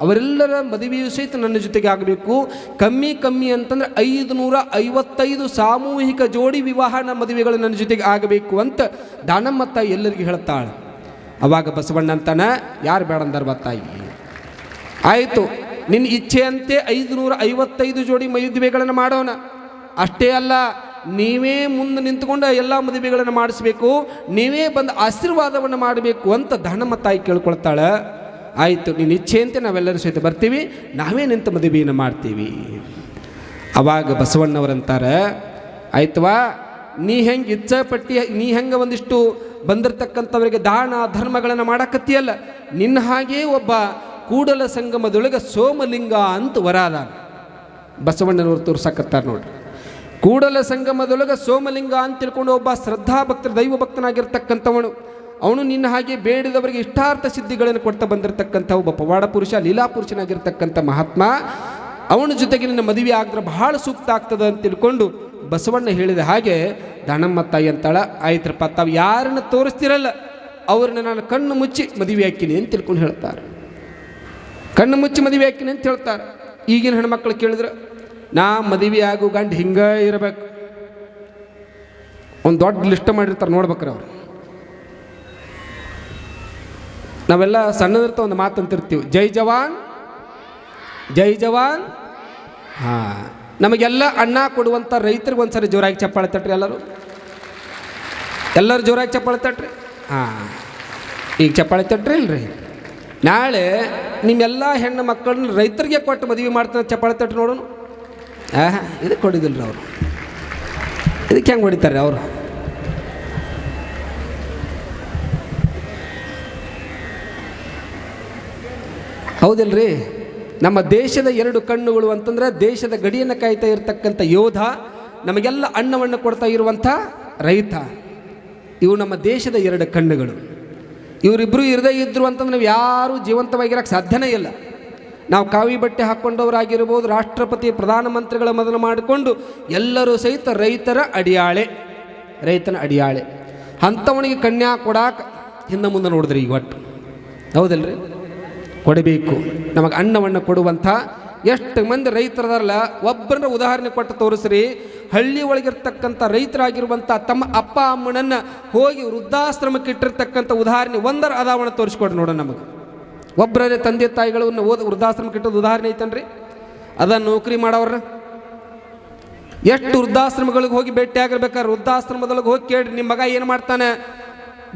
ಅವರೆಲ್ಲರ ಮದುವೆಯೂ ಸಹಿತ ನನ್ನ ಜೊತೆಗೆ ಆಗಬೇಕು. ಕಮ್ಮಿ ಕಮ್ಮಿ ಅಂತಂದ್ರೆ ಐದು ನೂರ ಐವತ್ತೈದು ಸಾಮೂಹಿಕ ಜೋಡಿ ವಿವಾಹನ ಮದುವೆಗಳು ನನ್ನ ಜೊತೆಗೆ ಆಗಬೇಕು ಅಂತ ದಾನಮ್ಮ ತಾಯಿ ಎಲ್ಲರಿಗೂ ಹೇಳ್ತಾಳೆ. ಅವಾಗ ಬಸವಣ್ಣ ಅಂತಾನ, ಯಾರು ಬೇಡ ಅಂದಾರ ಆಯಿತು ನಿನ್ನ ಇಚ್ಛೆಯಂತೆ ಐದು ನೂರ ಐವತ್ತೈದು ಜೋಡಿ ಮದುವೆಗಳನ್ನು ಮಾಡೋಣ. ಅಷ್ಟೇ ಅಲ್ಲ ನೀವೇ ಮುಂದೆ ನಿಂತ್ಕೊಂಡು ಎಲ್ಲ ಮದುವೆಗಳನ್ನು ಮಾಡಿಸ್ಬೇಕು, ನೀವೇ ಬಂದು ಆಶೀರ್ವಾದವನ್ನು ಮಾಡಬೇಕು ಅಂತ ಧನಮ ತಾಯಿ ಕೇಳ್ಕೊಳ್ತಾಳೆ. ಆಯಿತು ಇಚ್ಛೆ ಇಚ್ಛೆಯಂತೆ ನಾವೆಲ್ಲರೂ ಸಹಿತ ಬರ್ತೀವಿ, ನಾವೇ ನಿಂತ ಮದುವೆಯನ್ನು ಮಾಡ್ತೀವಿ. ಅವಾಗ ಬಸವಣ್ಣವರಂತಾರೆ, ಆಯ್ತವಾ, ನೀ ಹೆಂಗೆ ಇಚ್ಛಾಪಟ್ಟಿ, ನೀ ಹೆಂಗೆ ಒಂದಿಷ್ಟು ಬಂದಿರತಕ್ಕಂಥವರಿಗೆ ದಾನ ಧರ್ಮಗಳನ್ನು ಮಾಡಕತ್ತಿಯಲ್ಲ, ನಿನ್ನ ಹಾಗೇ ಒಬ್ಬ ಕೂಡಲ ಸಂಗಮದೊಳಗೆ ಸೋಮಲಿಂಗ ಅಂತ ವರಾದ ಬಸವಣ್ಣನವರು ತೋರ್ಸಕತ್ತಾರೆ ನೋಡ್ರಿ. ಕೂಡಲ ಸಂಗಮದೊಳಗೆ ಸೋಮಲಿಂಗ ಅಂತ ತಿಳ್ಕೊಂಡು ಒಬ್ಬ ಶ್ರದ್ಧಾ ಭಕ್ತರ ದೈವ ಭಕ್ತನಾಗಿರ್ತಕ್ಕಂಥವನು ಅವನು ನಿನ್ನ ಹಾಗೆ ಬೇಡಿದವರಿಗೆ ಇಷ್ಟಾರ್ಥ ಸಿದ್ಧಿಗಳನ್ನು ಕೊಡ್ತಾ ಬಂದಿರತಕ್ಕಂಥ ಒಬ್ಬ ಪವಾಡ ಪುರುಷ, ಲೀಲಾ ಪುರುಷನಾಗಿರ್ತಕ್ಕಂಥ ಮಹಾತ್ಮ. ಅವನ ಜೊತೆಗೆ ನಿನ್ನ ಮದುವೆ ಆಗಿದ್ರೆ ಬಹಳ ಸೂಕ್ತ ಆಗ್ತದೆ ಅಂತ ತಿಳ್ಕೊಂಡು ಬಸವಣ್ಣ ಹೇಳಿದ ಹಾಗೆ ದಾನಮ್ಮ ತಾಯಿ ಅಂತಾಳ, ಆಯ್ತ್ರಪ್ಪ, ತಾವು ಯಾರನ್ನ ತೋರಿಸ್ತಿರಲ್ಲ, ಅವ್ರನ್ನ ನಾನು ಕಣ್ಣು ಮುಚ್ಚಿ ಮದುವೆ ಹಾಕಿನಿ ಅಂತ ತಿಳ್ಕೊಂಡು ಹೇಳ್ತಾರೆ. ಕಣ್ಣು ಮುಚ್ಚಿ ಮದುವೆ ಹಾಕಿನಿ ಅಂತ ಹೇಳ್ತಾರೆ. ಈಗಿನ ಹೆಣ್ಮಕ್ಳು ಕೇಳಿದ್ರೆ ನಾ ಮದುವೆ ಆಗು ಗಂಡ ಹಿಂಗೆ ಇರಬೇಕು. ಒಂದು ದೊಡ್ಡ ಲಿಸ್ಟ್ ಮಾಡಿರ್ತಾರೆ ನೋಡ್ಬೇಕ್ರಿ ಅವ್ರು. ನಾವೆಲ್ಲ ಸಣ್ಣದಿರ್ತ ಒಂದು ಮಾತು ಅಂತಿರ್ತೀವಿ ಜೈ ಜವಾನ್ ಜೈ ಜವಾನ್. ಹಾಂ, ನಮಗೆಲ್ಲ ಅಣ್ಣ ಕೊಡುವಂಥ ರೈತರಿಗೆ ಒಂದ್ಸರಿ ಜೋರಾಗಿ ಚಪ್ಪಾಳೆ ತಟ್ರಿ ಎಲ್ಲರೂ. ಎಲ್ಲರೂ ಜೋರಾಗಿ ಚಪ್ಪಾಳೆ ತಟ್ರಿ. ಹಾಂ, ಈಗ ಚಪ್ಪಾಳೆ ತಟ್ರಿ ಇಲ್ರಿ ನಾಳೆ ನಿಮ್ಮೆಲ್ಲ ಹೆಣ್ಣು ಮಕ್ಕಳನ್ನ ರೈತರಿಗೆ ಕೊಟ್ಟು ಮದುವೆ ಮಾಡ್ತಾನೆ ಚಪ್ಪಾಳೆ ತಟ್ರಿ ನೋಡೋಣ. ಆಹಾ, ಇದಕ್ಕೆ ಹೊಡಿದಿಲ್ಲ ಅವರು. ಇದಕ್ಕೆ ಹೆಂಗೆ ಹೊಡಿತಾರೆ ಅವರು? ಹೌದಿಲ್ರಿ? ನಮ್ಮ ದೇಶದ ಎರಡು ಕಣ್ಣುಗಳು ಅಂತಂದ್ರೆ ದೇಶದ ಗಡಿಯನ್ನು ಕಾಯ್ತಾ ಇರತಕ್ಕಂಥ ಯೋಧ, ನಮಗೆಲ್ಲ ಅನ್ನವನ್ನು ಕೊಡ್ತಾ ಇರುವಂಥ ರೈತ. ಇವು ನಮ್ಮ ದೇಶದ ಎರಡು ಕಣ್ಣುಗಳು. ಇವರಿಬ್ಬರು ಇರದೇ ಇದ್ರು ಅಂತಂದ್ರೆ ನಾವು ಯಾರೂ ಜೀವಂತವಾಗಿರೋಕ್ಕೆ ಸಾಧ್ಯನೇ ಇಲ್ಲ. ನಾವು ಕಾವಿ ಬಟ್ಟೆ ಹಾಕ್ಕೊಂಡವರಾಗಿರ್ಬೋದು, ರಾಷ್ಟ್ರಪತಿ, ಪ್ರಧಾನಮಂತ್ರಿಗಳ ಮೊದಲು ಮಾಡಿಕೊಂಡು ಎಲ್ಲರೂ ಸಹಿತ ರೈತರ ಅಡಿಯಾಳೆ, ರೈತನ ಅಡಿಯಾಳೆ. ಅಂಥವನಿಗೆ ಕನ್ಯಾ ಕೊಡಾಕ ಹಿಂದೆ ಮುಂದೆ ನೋಡಿದ್ರಿ ಈಗ ಒಟ್ಟು. ಹೌದಲ್ರಿ? ಕೊಡಬೇಕು. ನಮಗೆ ಅನ್ನವನ್ನು ಕೊಡುವಂಥ ಎಷ್ಟು ಮಂದಿ ರೈತರದಲ್ಲ, ಒಬ್ಬರನ್ನ ಉದಾಹರಣೆ ಕೊಟ್ಟು ತೋರಿಸ್ರಿ. ಹಳ್ಳಿ ಒಳಗಿರ್ತಕ್ಕಂಥ ರೈತರಾಗಿರುವಂಥ ತಮ್ಮ ಅಪ್ಪ, ಅಮ್ಮನನ್ನು ಹೋಗಿ ವೃದ್ಧಾಶ್ರಮಕ್ಕೆ ಇಟ್ಟಿರ್ತಕ್ಕಂಥ ಉದಾಹರಣೆ ಒಂದರ ಅದಾವಣ ತೋರಿಸ್ಕೊಡ್ರಿ ನೋಡೋಣ ನಮಗೆ. ಒಬ್ಬರೇ ತಂದೆ ತಾಯಿಗಳನ್ನು ಓದ ವೃದ್ಧಾಶ್ರಮ ಕಟ್ಟೋದು ಉದಾಹರಣೆ ಐತನ್ರಿ? ಅದ ನೌಕರಿ ಮಾಡೋರ ಎಷ್ಟು ವೃದ್ಧಾಶ್ರಮಗಳಿಗೆ ಹೋಗಿ ಭೇಟಿ ಆಗಿರ್ಬೇಕಾದ್ರೆ ವೃದ್ಧಾಶ್ರಮದೊಳಗೆ ಹೋಗಿ ಕೇಳ್ರಿ ನಿಮ್ಮ ಮಗ ಏನು ಮಾಡ್ತಾನೆ?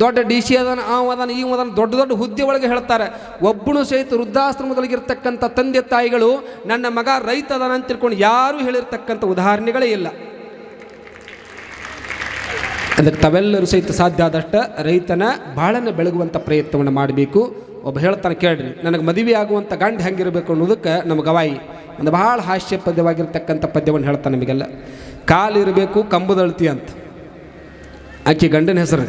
ದೊಡ್ಡ ಡಿ ಸಿ ಅದಾನ, ಆ ಅದನ್ನು ಈ ಅದನ್ನು ದೊಡ್ಡ ದೊಡ್ಡ ಹುದ್ದೆ ಒಳಗೆ ಹೇಳ್ತಾರೆ. ಒಬ್ಬನು ಸಹಿತ ವೃದ್ಧಾಶ್ರಮದೊಳಗಿರ್ತಕ್ಕಂಥ ತಂದೆ ತಾಯಿಗಳು, ನನ್ನ ಮಗ ರೈತ ಅದಾನ ಅಂತ ತಿಳ್ಕೊಂಡು ಯಾರೂ ಹೇಳಿರ್ತಕ್ಕಂಥ ಉದಾಹರಣೆಗಳೇ ಇಲ್ಲ. ಅದಕ್ಕೆ ತಾವೆಲ್ಲರೂ ಸಹಿತ ಸಾಧ್ಯ ಆದಷ್ಟು ರೈತನ ಬಾಳನ್ನು ಬೆಳಗುವಂಥ ಪ್ರಯತ್ನವನ್ನು ಮಾಡಬೇಕು. ಒಬ್ಬ ಹೇಳ್ತಾನೆ, ಕೇಳ್ರಿ, ನನಗೆ ಮದುವೆ ಆಗುವಂಥ ಗಂಡ ಹೆಂಗಿರಬೇಕು ಅನ್ನೋದಕ್ಕೆ ನಮ್ಮ ಗವಾಯಿ ಒಂದು ಭಾಳ ಹಾಸ್ಯ ಪದ್ಯವಾಗಿರ್ತಕ್ಕಂಥ ಪದ್ಯವನ್ನು ಹೇಳ್ತಾನೆ ನಿಮಗೆಲ್ಲ. ಕಾಲಿರಬೇಕು, ಕಂಬದಳ್ತಿ ಅಂತ. ಆಕೆ ಗಂಡನ ಹೆಸರು.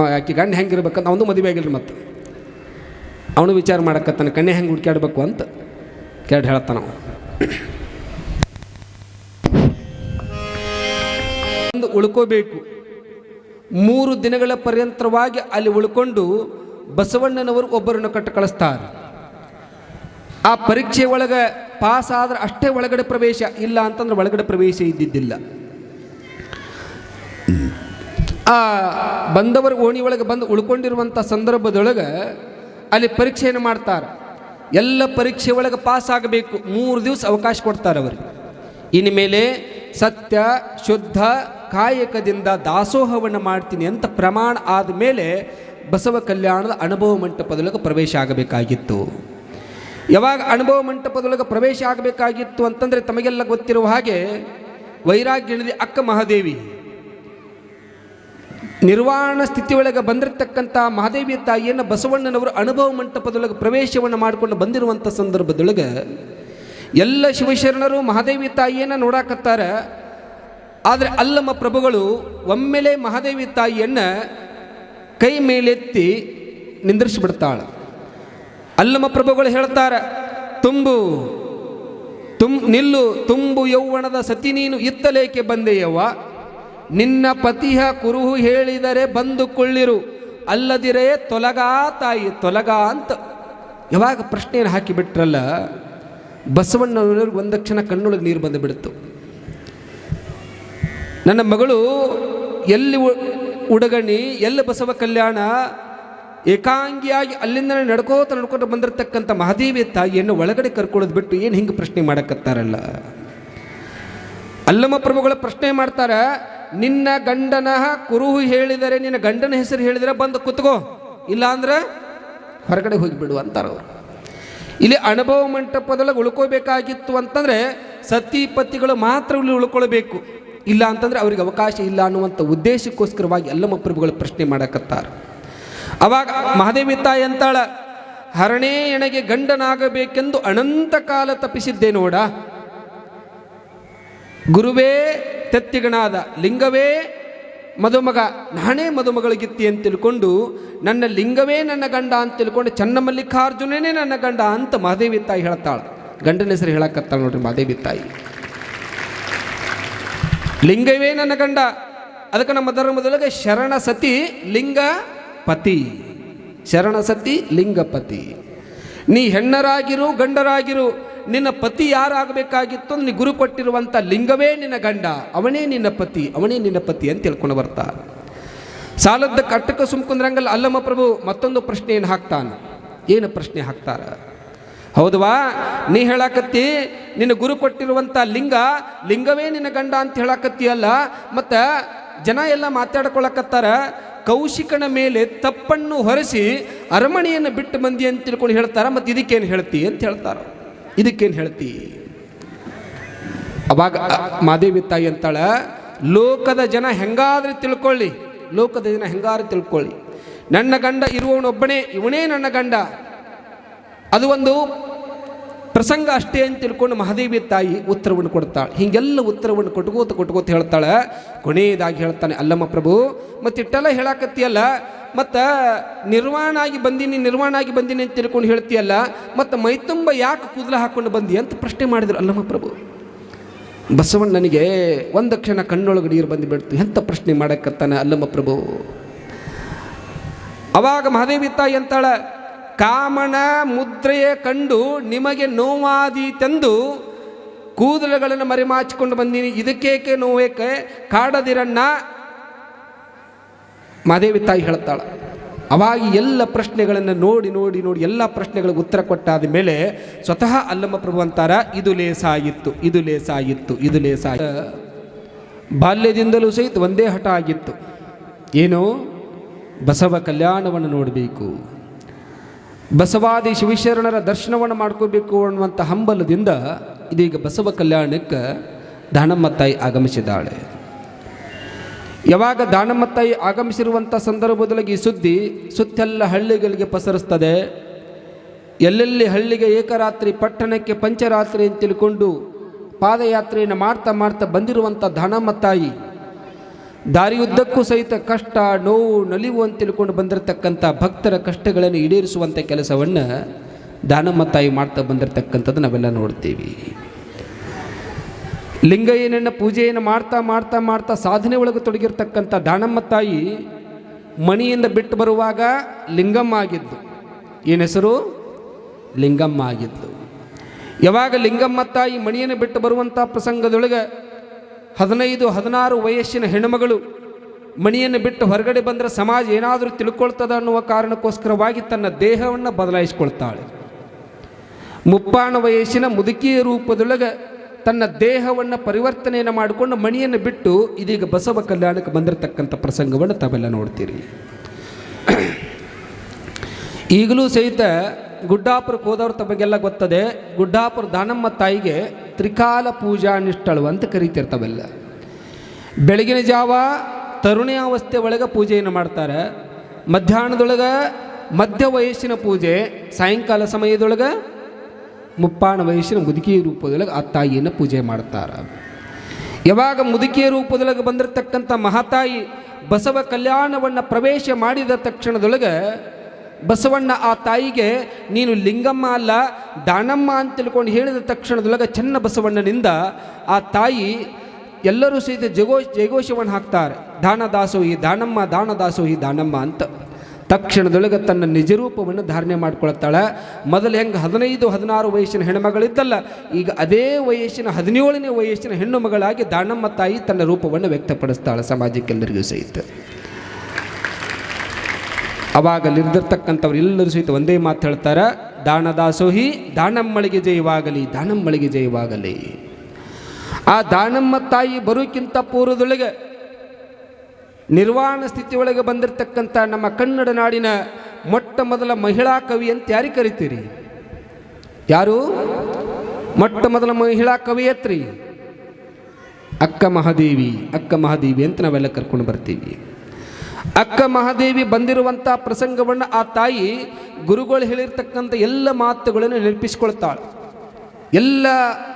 ಆಕೆ ಗಂಡ ಹೆಂಗಿರ್ಬೇಕಂತ ಅವನು ಮದುವೆ ಆಗಿಲ್ರಿ ಮತ್ತು. ಅವನು ವಿಚಾರ ಮಾಡಕ್ಕತ್ತಾನೆ ಕಣ್ಣೆ ಹೆಂಗೆ ಹುಡ್ಕ್ಯಾಡ್ಬೇಕು ಅಂತ ಕೇಳಿ ಹೇಳ್ತಾನ ಒಂದು ಉಳ್ಕೋಬೇಕು. ಮೂರು ದಿನಗಳ ಪರ್ಯಂತರವಾಗಿ ಅಲ್ಲಿ ಉಳ್ಕೊಂಡು ಬಸವಣ್ಣನವರು ಒಬ್ಬರನ್ನು ಕಟ್ಟು ಕಳಿಸ್ತಾರೆ. ಆ ಪರೀಕ್ಷೆ ಒಳಗೆ ಪಾಸ್ ಆದ್ರೆ ಅಷ್ಟೇ ಒಳಗಡೆ ಪ್ರವೇಶ ಇಲ್ಲ ಅಂತಂದ್ರೆ ಒಳಗಡೆ ಪ್ರವೇಶ ಇದ್ದಿದ್ದಿಲ್ಲ. ಆ ಬಂದವರು ಓಣಿ ಒಳಗೆ ಬಂದು ಉಳ್ಕೊಂಡಿರುವಂಥ ಸಂದರ್ಭದೊಳಗೆ ಅಲ್ಲಿ ಪರೀಕ್ಷೆಯನ್ನು ಮಾಡ್ತಾರೆ. ಎಲ್ಲ ಪರೀಕ್ಷೆ ಒಳಗೆ ಪಾಸ್ ಆಗಬೇಕು. ಮೂರು ದಿವಸ ಅವಕಾಶ ಕೊಡ್ತಾರೆ ಅವರಿಗೆ. ಮೇಲೆ ಸತ್ಯ, ಶುದ್ಧ, ಕಾಯಕದಿಂದ ದಾಸೋಹವನ್ನು ಮಾಡ್ತೀನಿ ಅಂತ ಪ್ರಮಾಣ ಆದಮೇಲೆ ಬಸವ ಕಲ್ಯಾಣದ ಅನುಭವ ಮಂಟಪದೊಳಗೆ ಪ್ರವೇಶ ಆಗಬೇಕಾಗಿತ್ತು. ಯಾವಾಗ ಅನುಭವ ಮಂಟಪದೊಳಗೆ ಪ್ರವೇಶ ಆಗಬೇಕಾಗಿತ್ತು ಅಂತಂದರೆ ತಮಗೆಲ್ಲ ಗೊತ್ತಿರುವ ಹಾಗೆ ವೈರಾಗ್ಯಣದಿ ಅಕ್ಕ ಮಹಾದೇವಿ. ನಿರ್ವಾಣ ಸ್ಥಿತಿಯೊಳಗೆ ಬಂದಿರತಕ್ಕಂಥ ಮಹಾದೇವಿಯ ತಾಯಿಯನ್ನು ಬಸವಣ್ಣನವರು ಅನುಭವ ಮಂಟಪದೊಳಗೆ ಪ್ರವೇಶವನ್ನು ಮಾಡಿಕೊಂಡು ಬಂದಿರುವಂಥ ಸಂದರ್ಭದೊಳಗೆ ಎಲ್ಲ ಶಿವಶರಣರು ಮಹಾದೇವಿ ತಾಯಿಯನ್ನು ನೋಡಾಕತ್ತಾರೆ. ಆದರೆ ಅಲ್ಲಮ್ಮ ಪ್ರಭುಗಳು ಒಮ್ಮೆಲೆ ಮಹಾದೇವಿ ತಾಯಿಯನ್ನು ಕೈ ಮೇಲೆತ್ತಿ ನಿಂದ್ರಿಸಿಬಿಡ್ತಾಳೆ. ಅಲ್ಲಮ ಪ್ರಭುಗಳು ಹೇಳ್ತಾರೆ, ತುಂಬು, ತುಂ, ನಿಲ್ಲು, ತುಂಬು ಯೌವನದ ಸತಿ ನೀನು ಇತ್ತಲೇಕೆ ಬಂದೆಯವ್ವ? ನಿನ್ನ ಪತಿಯ ಕುರುಹು ಹೇಳಿದರೆ ಬಂದು ಕೊಳ್ಳಿರು ಅಲ್ಲದಿರೇ ತೊಲಗಾ ತಾಯಿ, ತೊಲಗಾ ಅಂತ. ಯಾವಾಗ ಪ್ರಶ್ನೆಯನ್ನು ಹಾಕಿಬಿಟ್ರಲ್ಲ ಬಸವಣ್ಣನವ್ರಿಗೆ ಒಂದು ಕ್ಷಣ ಕಣ್ಣೊಳಗೆ ನೀರು ಬಂದು ಬಿಡ್ತು. ನನ್ನ ಮಗಳು ಎಲ್ಲಿ ಉಡಗಣಿ, ಎಲ್ಲ ಬಸವ ಕಲ್ಯಾಣ? ಏಕಾಂಗಿಯಾಗಿ ಅಲ್ಲಿಂದ ನಡ್ಕೋತ ನಡ್ಕೊಂಡು ಬಂದಿರತಕ್ಕಂಥ ಮಹಾದೇವಿ ತಾಯಿಯನ್ನು ಒಳಗಡೆ ಕರ್ಕೊಳ್ಳೋದು ಬಿಟ್ಟು ಏನು ಹಿಂಗೆ ಪ್ರಶ್ನೆ ಮಾಡಕತ್ತಾರಲ್ಲ? ಅಲ್ಲಮ್ಮ ಪ್ರಭುಗಳ ಪ್ರಶ್ನೆ ಮಾಡ್ತಾರೆ, ನಿನ್ನ ಗಂಡನ ಕುರುಹು ಹೇಳಿದರೆ, ನಿನ್ನ ಗಂಡನ ಹೆಸರು ಹೇಳಿದರೆ ಬಂದು ಕುತ್ಕೋ. ಇಲ್ಲ ಅಂದ್ರೆ ಹೊರಗಡೆ ಹೋಗಿಬಿಡು ಅಂತಾರೆ ಅವರು. ಇಲ್ಲಿ ಅನುಭವ ಮಂಟಪದಲ್ಲಿ ಉಳ್ಕೋಬೇಕಾಗಿತ್ತು ಅಂತಂದ್ರೆ ಸತಿ ಪತಿಗಳು ಮಾತ್ರ ಇಲ್ಲಿ ಉಳ್ಕೊಳ್ಬೇಕು. ಇಲ್ಲ ಅಂತಂದ್ರೆ ಅವ್ರಿಗೆ ಅವಕಾಶ ಇಲ್ಲ ಅನ್ನುವಂಥ ಉದ್ದೇಶಕ್ಕೋಸ್ಕರವಾಗಿ ಎಲ್ಲಮ್ಮ ಪ್ರಭುಗಳು ಪ್ರಶ್ನೆ ಮಾಡಕತ್ತಾರೆ. ಅವಾಗ ಮಹಾದೇವಿ ತಾಯಿ ಅಂತಾಳ, ಹರಣೇ ಎಣೆಗೆ ಗಂಡನಾಗಬೇಕೆಂದು ಅನಂತ ಕಾಲ ತಪ್ಪಿಸಿದ್ದೆ ನೋಡ. ಗುರುವೇ ತತ್ತಿಗಣಾದ ಲಿಂಗವೇ ಮದುಮಗ, ನಾನೇ ಮದುಮಗಳಿಗಿತ್ತಿ ಅಂತ ತಿಳ್ಕೊಂಡು, ನನ್ನ ಲಿಂಗವೇ ನನ್ನ ಗಂಡ ಅಂತ ತಿಳ್ಕೊಂಡು ಚನ್ನಮಲ್ಲಿಕಾರ್ಜುನನೇ ನನ್ನ ಗಂಡ ಅಂತ ಮಹಾದೇವಿ ತಾಯಿ ಹೇಳ್ತಾಳೆ. ಗಂಡನ ಹೆಸರು ಹೇಳಕತ್ತಾಳೆ ನೋಡ್ರಿ ಮಹಾದೇವಿ ತಾಯಿ ಲಿಂಗವೇ ನನ್ನ ಗಂಡ. ಅದಕ್ಕೆ ನಮ್ಮ ಧರ್ಮದೊಳಗೆ ಶರಣ ಸತಿ ಲಿಂಗ ಪತಿ ಶರಣ ಸತಿ ಲಿಂಗಪತಿ. ನೀ ಹೆಣ್ಣರಾಗಿರು, ಗಂಡರಾಗಿರು, ನಿನ್ನ ಪತಿ ಯಾರಾಗಬೇಕಾಗಿತ್ತು ನೀ ಗುರು ಕೊಟ್ಟಿರುವಂಥ ಲಿಂಗವೇ ನಿನ್ನ ಗಂಡ. ಅವನೇ ನಿನ್ನ ಪತಿ, ಅವನೇ ನಿನ್ನ ಪತಿ ಅಂತ ತಿಳ್ಕೊಂಡು ಬರ್ತಾರೆ ಸಾಲದ ಕಟ್ಟಕ ಸುಮ್ಕುಂದ್ರಂಗಲ್ಲ ಅಲ್ಲಮ್ಮ ಪ್ರಭು ಮತ್ತೊಂದು ಪ್ರಶ್ನೆಯನ್ನು ಹಾಕ್ತಾನೆ. ಏನು ಪ್ರಶ್ನೆ ಹಾಕ್ತಾರ? ಹೌದವಾ? ನೀ ಹೇಳಾಕತ್ತಿ, ನಿನ್ನ ಗುರು ಕೊಟ್ಟಿರುವಂಥ ಲಿಂಗ, ಲಿಂಗವೇ ನಿನ್ನ ಗಂಡ ಅಂತ ಹೇಳಾಕತ್ತಿ ಅಲ್ಲ, ಮತ್ತು ಜನ ಎಲ್ಲ ಮಾತಾಡ್ಕೊಳಕತ್ತಾರ, ಕೌಶಿಕನ ಮೇಲೆ ತಪ್ಪನ್ನು ಹೊರಸಿ ಅರಮನೆಯನ್ನು ಬಿಟ್ಟು ಮಂದಿ ಅಂತ ತಿಳ್ಕೊಂಡು ಹೇಳ್ತಾರ, ಮತ್ತು ಇದಕ್ಕೇನು ಹೇಳ್ತಿ ಅಂತ ಹೇಳ್ತಾರ. ಇದಕ್ಕೇನು ಹೇಳ್ತಿ? ಅವಾಗ ಮಾದೇವಿ ತಾಯಿ ಅಂತಾಳ, ಲೋಕದ ಜನ ಹೆಂಗಾದ್ರೆ ತಿಳ್ಕೊಳ್ಳಿ, ಲೋಕದ ಜನ ಹೆಂಗಾದ್ರೆ ತಿಳ್ಕೊಳ್ಳಿ. ನನ್ನ ಗಂಡ ಇರುವವನೊಬ್ಬನೇ, ಇವನೇ ನನ್ನ ಗಂಡ. ಅದು ಒಂದು ಪ್ರಸಂಗ ಅಷ್ಟೇ ಅಂತ ತಿಳ್ಕೊಂಡು ಮಹಾದೇವಿ ತಾಯಿ ಉತ್ತರವನ್ನು ಕೊಡ್ತಾಳೆ ಹೀಗೆಲ್ಲ ಉತ್ತರವನ್ನು ಕೊಟ್ಕೋತ ಕೊಟ್ಕೋತ ಹೇಳ್ತಾಳೆ. ಕೊನೆಯದಾಗಿ ಹೇಳ್ತಾನೆ, ಅಲ್ಲಮ್ಮ ಪ್ರಭು, ಮತ್ತು ಇಟ್ಟೆಲ್ಲ ಹೇಳಾಕತ್ತಿಯಲ್ಲ, ಮತ್ತು ನಿರ್ವಾಣ ಆಗಿ ಬಂದೀನಿ, ನಿರ್ವಾಣ ಆಗಿ ಬಂದೀನಿ ಅಂತ ತಿಳ್ಕೊಂಡು ಹೇಳ್ತೀಯಲ್ಲ, ಮತ್ತು ಮೈತುಂಬ ಯಾಕೆ ಕೂದಲ ಹಾಕ್ಕೊಂಡು ಬಂದಿ ಅಂತ ಪ್ರಶ್ನೆ ಮಾಡಿದ್ರು. ಅಲ್ಲಮ್ಮ ಪ್ರಭು ಬಸವಣ್ಣನಿಗೆ ಒಂದು ಕ್ಷಣ ಕಣ್ಣೊಳಗೆ ನೀರು ಬಂದುಬಿಡ್ತು ಎಂಥ ಪ್ರಶ್ನೆ ಮಾಡಕ್ಕತ್ತಾನೆ ಅಲ್ಲಮ್ಮ ಪ್ರಭು. ಅವಾಗ ಮಹಾದೇವಿ ತಾಯಿ ಅಂತಾಳ ಕಾಮನ ಮುದ್ರೆಯ ಕಂಡು ನಿಮಗೆ ನೋವಾದೀತೆಂದು ಕೂದಲುಗಳನ್ನು ಮರೆಮಾಚಿಕೊಂಡು ಬಂದೀನಿ. ಇದಕ್ಕೇಕೆ ನೋವೇಕೆ? ಕಾಡದಿರಣ್ಣ. ಮಾದೇವಿ ತಾಯಿ ಹೇಳ್ತಾಳೆ, ಅವಾಗ ಎಲ್ಲ ಪ್ರಶ್ನೆಗಳನ್ನು ನೋಡಿ ನೋಡಿ ನೋಡಿ ಎಲ್ಲ ಪ್ರಶ್ನೆಗಳಿಗೆ ಉತ್ತರ ಕೊಟ್ಟಾದ ಮೇಲೆ ಸ್ವತಃ ಅಲ್ಲಮ್ಮ ಪ್ರಭು ಅಂತಾರ, ಇದು ಲೇಸಾಗಿತ್ತು ಇದು ಲೇಸಾಗಿತ್ತು, ಇದು ಲೇಸ ಬಾಲ್ಯದಿಂದಲೂ ಸಹಿತ ಒಂದೇ ಹಠ ಆಗಿತ್ತು. ಏನು? ಬಸವ ಕಲ್ಯಾಣವನ್ನು ನೋಡಬೇಕು. ಬಸವಾದಿ ಶಿವಶರಣರ ದರ್ಶನವನ್ನು ಮಾಡ್ಕೋಬೇಕು ಅನ್ನುವಂಥ ಹಂಬಲದಿಂದ ಇದೀಗ ಬಸವ ಕಲ್ಯಾಣಕ್ಕೆ ದಾನಮ್ಮ ತಾಯಿ ಆಗಮಿಸಿದ್ದಾಳೆ. ಯಾವಾಗ ದಾನಮ್ಮ ತಾಯಿ ಆಗಮಿಸಿರುವಂಥ ಸಂದರ್ಭದೊಳಗೆ ಈ ಸುದ್ದಿ ಸುತ್ತೆಲ್ಲ ಹಳ್ಳಿಗಳಿಗೆ ಪಸರಿಸ್ತದೆ. ಎಲ್ಲೆಲ್ಲಿ ಹಳ್ಳಿಗೆ ಏಕರಾತ್ರಿ ಪಟ್ಟಣಕ್ಕೆ ಪಂಚರಾತ್ರಿ ಅಂತ ತಿಳ್ಕೊಂಡು ಪಾದಯಾತ್ರೆಯನ್ನು ಮಾಡ್ತಾ ಮಾಡ್ತಾ ಬಂದಿರುವಂಥ ದಾನಮ್ಮ ತಾಯಿ ದಾರಿಯುದ್ದಕ್ಕೂ ಸಹಿತ ಕಷ್ಟ, ನೋವು, ನಲಿವು ಅಂತ ತಿಳ್ಕೊಂಡು ಬಂದಿರತಕ್ಕಂಥ ಭಕ್ತರ ಕಷ್ಟಗಳನ್ನು ಈಡೇರಿಸುವಂಥ ಕೆಲಸವನ್ನು ದಾನಮ್ಮ ತಾಯಿ ಮಾಡ್ತಾ ಬಂದಿರತಕ್ಕಂಥದ್ದು ನಾವೆಲ್ಲ ನೋಡ್ತೀವಿ. ಲಿಂಗಯ್ಯನನ್ನ ಪೂಜೆಯನ್ನು ಮಾಡ್ತಾ ಮಾಡ್ತಾ ಮಾಡ್ತಾ ಸಾಧನೆ ಒಳಗೆ ತೊಡಗಿರ್ತಕ್ಕಂಥ ದಾನಮ್ಮ ತಾಯಿ ಮಣಿಯಿಂದ ಬಿಟ್ಟು ಬರುವಾಗ ಲಿಂಗಮ್ಮ ಆಗಿದ್ದು. ಏನು ಹೆಸರು? ಲಿಂಗಮ್ಮ ಆಗಿದ್ದು. ಯಾವಾಗ ಲಿಂಗಮ್ಮ ತಾಯಿ ಮಣಿಯನ್ನು ಬಿಟ್ಟು ಬರುವಂಥ ಪ್ರಸಂಗದೊಳಗೆ ಹದಿನೈದು, ಹದಿನಾರು ವಯಸ್ಸಿನ ಹೆಣ್ಣುಮಗಳು ಮಣಿಯನ್ನು ಬಿಟ್ಟು ಹೊರಗಡೆ ಬಂದರೆ ಸಮಾಜ ಏನಾದರೂ ತಿಳ್ಕೊಳ್ತದ ಅನ್ನುವ ಕಾರಣಕ್ಕೋಸ್ಕರವಾಗಿ ತನ್ನ ದೇಹವನ್ನು ಬದಲಾಯಿಸ್ಕೊಳ್ತಾಳೆ. ಮುಪ್ಪಾಣ ವಯಸ್ಸಿನ ಮುದುಕಿಯ ರೂಪದೊಳಗೆ ತನ್ನ ದೇಹವನ್ನು ಪರಿವರ್ತನೆಯನ್ನು ಮಾಡಿಕೊಂಡು ಮಣಿಯನ್ನು ಬಿಟ್ಟು ಇದೀಗ ಬಸವ ಕಲ್ಯಾಣಕ್ಕೆ ಬಂದಿರತಕ್ಕಂಥ ಪ್ರಸಂಗವನ್ನು ತಾವೆಲ್ಲ ನೋಡ್ತೀರಿ. ಈಗಲೂ ಸಹಿತ ಗುಡ್ಡಾಪುರಕ್ಕೆ ಹೋದವ್ರ ತಮಗೆಲ್ಲ ಗೊತ್ತದೆ, ಗುಡ್ಡಾಪುರ ದಾನಮ್ಮ ತಾಯಿಗೆ ತ್ರಿಕಾಲ ಪೂಜಾ ನಿಷ್ಠಳು ಅಂತ ಕರಿತಿರ್ತಾವಲ್ಲ. ಬೆಳಗಿನ ಜಾವ ತರುಣಾವಸ್ಥೆ ಒಳಗೆ ಪೂಜೆಯನ್ನು ಮಾಡ್ತಾರೆ. ಮಧ್ಯಾಹ್ನದೊಳಗೆ ಮಧ್ಯ ವಯಸ್ಸಿನ ಪೂಜೆ, ಸಾಯಂಕಾಲ ಸಮಯದೊಳಗೆ ಮುಪ್ಪಾಣ ವಯಸ್ಸಿನ ಮುದುಕಿ ರೂಪದೊಳಗೆ ಆ ತಾಯಿಯನ್ನು ಪೂಜೆ ಮಾಡ್ತಾರೆ. ಯಾವಾಗ ಮುದುಕಿಯ ರೂಪದೊಳಗೆ ಬಂದಿರತಕ್ಕಂಥ ಮಹಾತಾಯಿ ಬಸವ ಕಲ್ಯಾಣವನ್ನು ಪ್ರವೇಶ ಮಾಡಿದ ತಕ್ಷಣದೊಳಗೆ ಬಸವಣ್ಣ ಆ ತಾಯಿಗೆ, ನೀನು ಲಿಂಗಮ್ಮ ಅಲ್ಲ, ದಾನಮ್ಮ ಅಂತ ತಿಳ್ಕೊಂಡು ಹೇಳಿದ ತಕ್ಷಣದೊಳಗೆ ಚೆನ್ನ ಬಸವಣ್ಣನಿಂದ ಆ ತಾಯಿ ಎಲ್ಲರೂ ಸಹಿತ ಜಗೋ ಜಯಘೋಷವನ್ನು ಹಾಕ್ತಾರೆ. ದಾನ ಈ ದಾನಮ್ಮ ದಾನ ಈ ದಾನಮ್ಮ ಅಂತ. ತಕ್ಷಣದೊಳಗೆ ತನ್ನ ನಿಜರೂಪವನ್ನು ಧಾರಣೆ ಮಾಡ್ಕೊಳ್ತಾಳೆ. ಮೊದಲು ಹೆಂಗೆ ಹದಿನೈದು, ಹದಿನಾರು ವಯಸ್ಸಿನ ಹೆಣ್ಣುಮಗಳಿದ್ದಲ್ಲ ಈಗ ಅದೇ ವಯಸ್ಸಿನ, ಹದಿನೇಳನೇ ವಯಸ್ಸಿನ ಹೆಣ್ಣು ಮಗಳಾಗಿ ದಾನಮ್ಮ ತಾಯಿ ತನ್ನ ರೂಪವನ್ನು ವ್ಯಕ್ತಪಡಿಸ್ತಾಳೆ ಸಮಾಜಕ್ಕೆಲ್ಲರಿಗೂ ಸಹಿತ. ಅವಾಗ ಅಲ್ಲಿರ್ದಿರ್ತಕ್ಕಂಥವ್ರು ಎಲ್ಲರೂ ಸಹಿತ ಒಂದೇ ಮಾತು ಹೇಳ್ತಾರೆ ದಾನ ದಾಸೋಹಿ ದಾನಮ್ಮಳಿಗೆ ಜಯವಾಗಲಿ ದಾನಮ್ಮಳಿಗೆ ಜಯವಾಗಲಿ. ಆ ದಾನಮ್ಮ ತಾಯಿ ಬರೋಕ್ಕಿಂತ ಪೂರ್ವದೊಳಗೆ ನಿರ್ವಾಣ ಸ್ಥಿತಿಯೊಳಗೆ ಬಂದಿರತಕ್ಕಂಥ ನಮ್ಮ ಕನ್ನಡ ನಾಡಿನ ಮೊಟ್ಟ ಮೊದಲ ಮಹಿಳಾ ಕವಿ ಅಂತ ಯಾರಿಗೆ ಕರಿತೀರಿ? ಯಾರು? ಮೊಟ್ಟ ಮೊದಲ ಮಹಿಳಾ ಕವಿಯತ್ರಿ ಅಕ್ಕ ಮಹಾದೇವಿ ಅಕ್ಕ ಮಹಾದೇವಿ ಅಂತ ನಾವೆಲ್ಲ ಕರ್ಕೊಂಡು ಬರ್ತೀವಿ. ಅಕ್ಕ ಮಹಾದೇವಿ ಬಂದಿರುವಂಥ ಪ್ರಸಂಗವನ್ನು ಆ ತಾಯಿ ಗುರುಗಳು ಹೇಳಿರ್ತಕ್ಕಂಥ ಎಲ್ಲ ಮಾತುಗಳನ್ನು ನೆನಪಿಸ್ಕೊಳ್ತಾಳೆ. ಎಲ್ಲ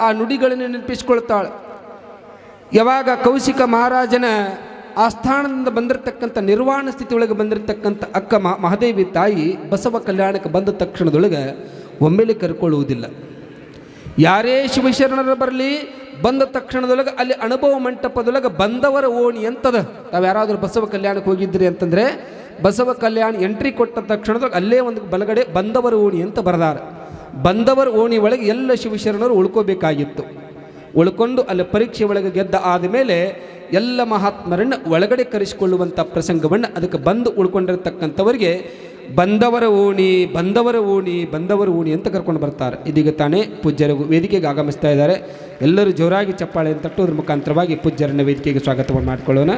ಆ ನುಡಿಗಳನ್ನು ನೆನಪಿಸ್ಕೊಳ್ತಾಳೆ. ಯಾವಾಗ ಕೌಶಿಕ ಮಹಾರಾಜನ ಆಸ್ಥಾನದಿಂದ ಬಂದಿರತಕ್ಕಂಥ ನಿರ್ವಾಣ ಸ್ಥಿತಿಯೊಳಗೆ ಬಂದಿರತಕ್ಕಂಥ ಅಕ್ಕ ಮಹ, ಮಹಾದೇವಿ ತಾಯಿ ಬಸವ ಕಲ್ಯಾಣಕ್ಕೆ ಬಂದ ತಕ್ಷಣದೊಳಗೆ ಒಮ್ಮೆಲೆ ಕರ್ಕೊಳ್ಳುವುದಿಲ್ಲ. ಯಾರೇ ಶಿವಶರಣರು ಬರಲಿ ಬಂದ ತಕ್ಷಣದೊಳಗೆ ಅಲ್ಲಿ ಅನುಭವ ಮಂಟಪದೊಳಗೆ ಬಂದವರ ಓಣಿ ಅಂತದ ತಾವು ಯಾರಾದರೂ ಬಸವ ಕಲ್ಯಾಣಕ್ಕೆ ಹೋಗಿದ್ರಿ ಅಂತಂದರೆ, ಬಸವ ಕಲ್ಯಾಣ ಎಂಟ್ರಿ ಕೊಟ್ಟ ತಕ್ಷಣದೊಳಗೆ ಅಲ್ಲೇ ಒಂದು ಬಲಗಡೆ ಬಂದವರ ಓಣಿ ಅಂತ ಬರೆದಾರ. ಬಂದವರ ಓಣಿ ಒಳಗೆ ಎಲ್ಲ ಶಿವಶರಣರು ಉಳ್ಕೋಬೇಕಾಗಿತ್ತು. ಉಳ್ಕೊಂಡು ಅಲ್ಲಿ ಪರೀಕ್ಷೆ ಒಳಗೆ ಗೆದ್ದ ಆದಮೇಲೆ ಎಲ್ಲ ಮಹಾತ್ಮರನ್ನು ಒಳಗಡೆ ಕರೆಸಿಕೊಳ್ಳುವಂಥ ಪ್ರಸಂಗವನ್ನು ಅದಕ್ಕೆ ಬಂದು ಉಳ್ಕೊಂಡಿರ್ತಕ್ಕಂಥವರಿಗೆ ಬಂದವರ ಓಣಿ ಬಂದವರ ಓಣಿ ಬಂದವರ ಓಣಿ ಅಂತ ಕರ್ಕೊಂಡು ಬರ್ತಾರೆ. ಇದೀಗ ತಾನೇ ಪೂಜ್ಯರ ವೇದಿಕೆಗೆ ಆಗಮಿಸ್ತಾ ಇದ್ದಾರೆ. ಎಲ್ಲರೂ ಜೋರಾಗಿ ಚಪ್ಪಾಳೆ ಅದ್ರ ಮುಖಾಂತರವಾಗಿ ಪೂಜ್ಯರನ್ನ ವೇದಿಕೆಗೆ ಸ್ವಾಗತವನ್ನು ಮಾಡಿಕೊಳ್ಳೋಣ.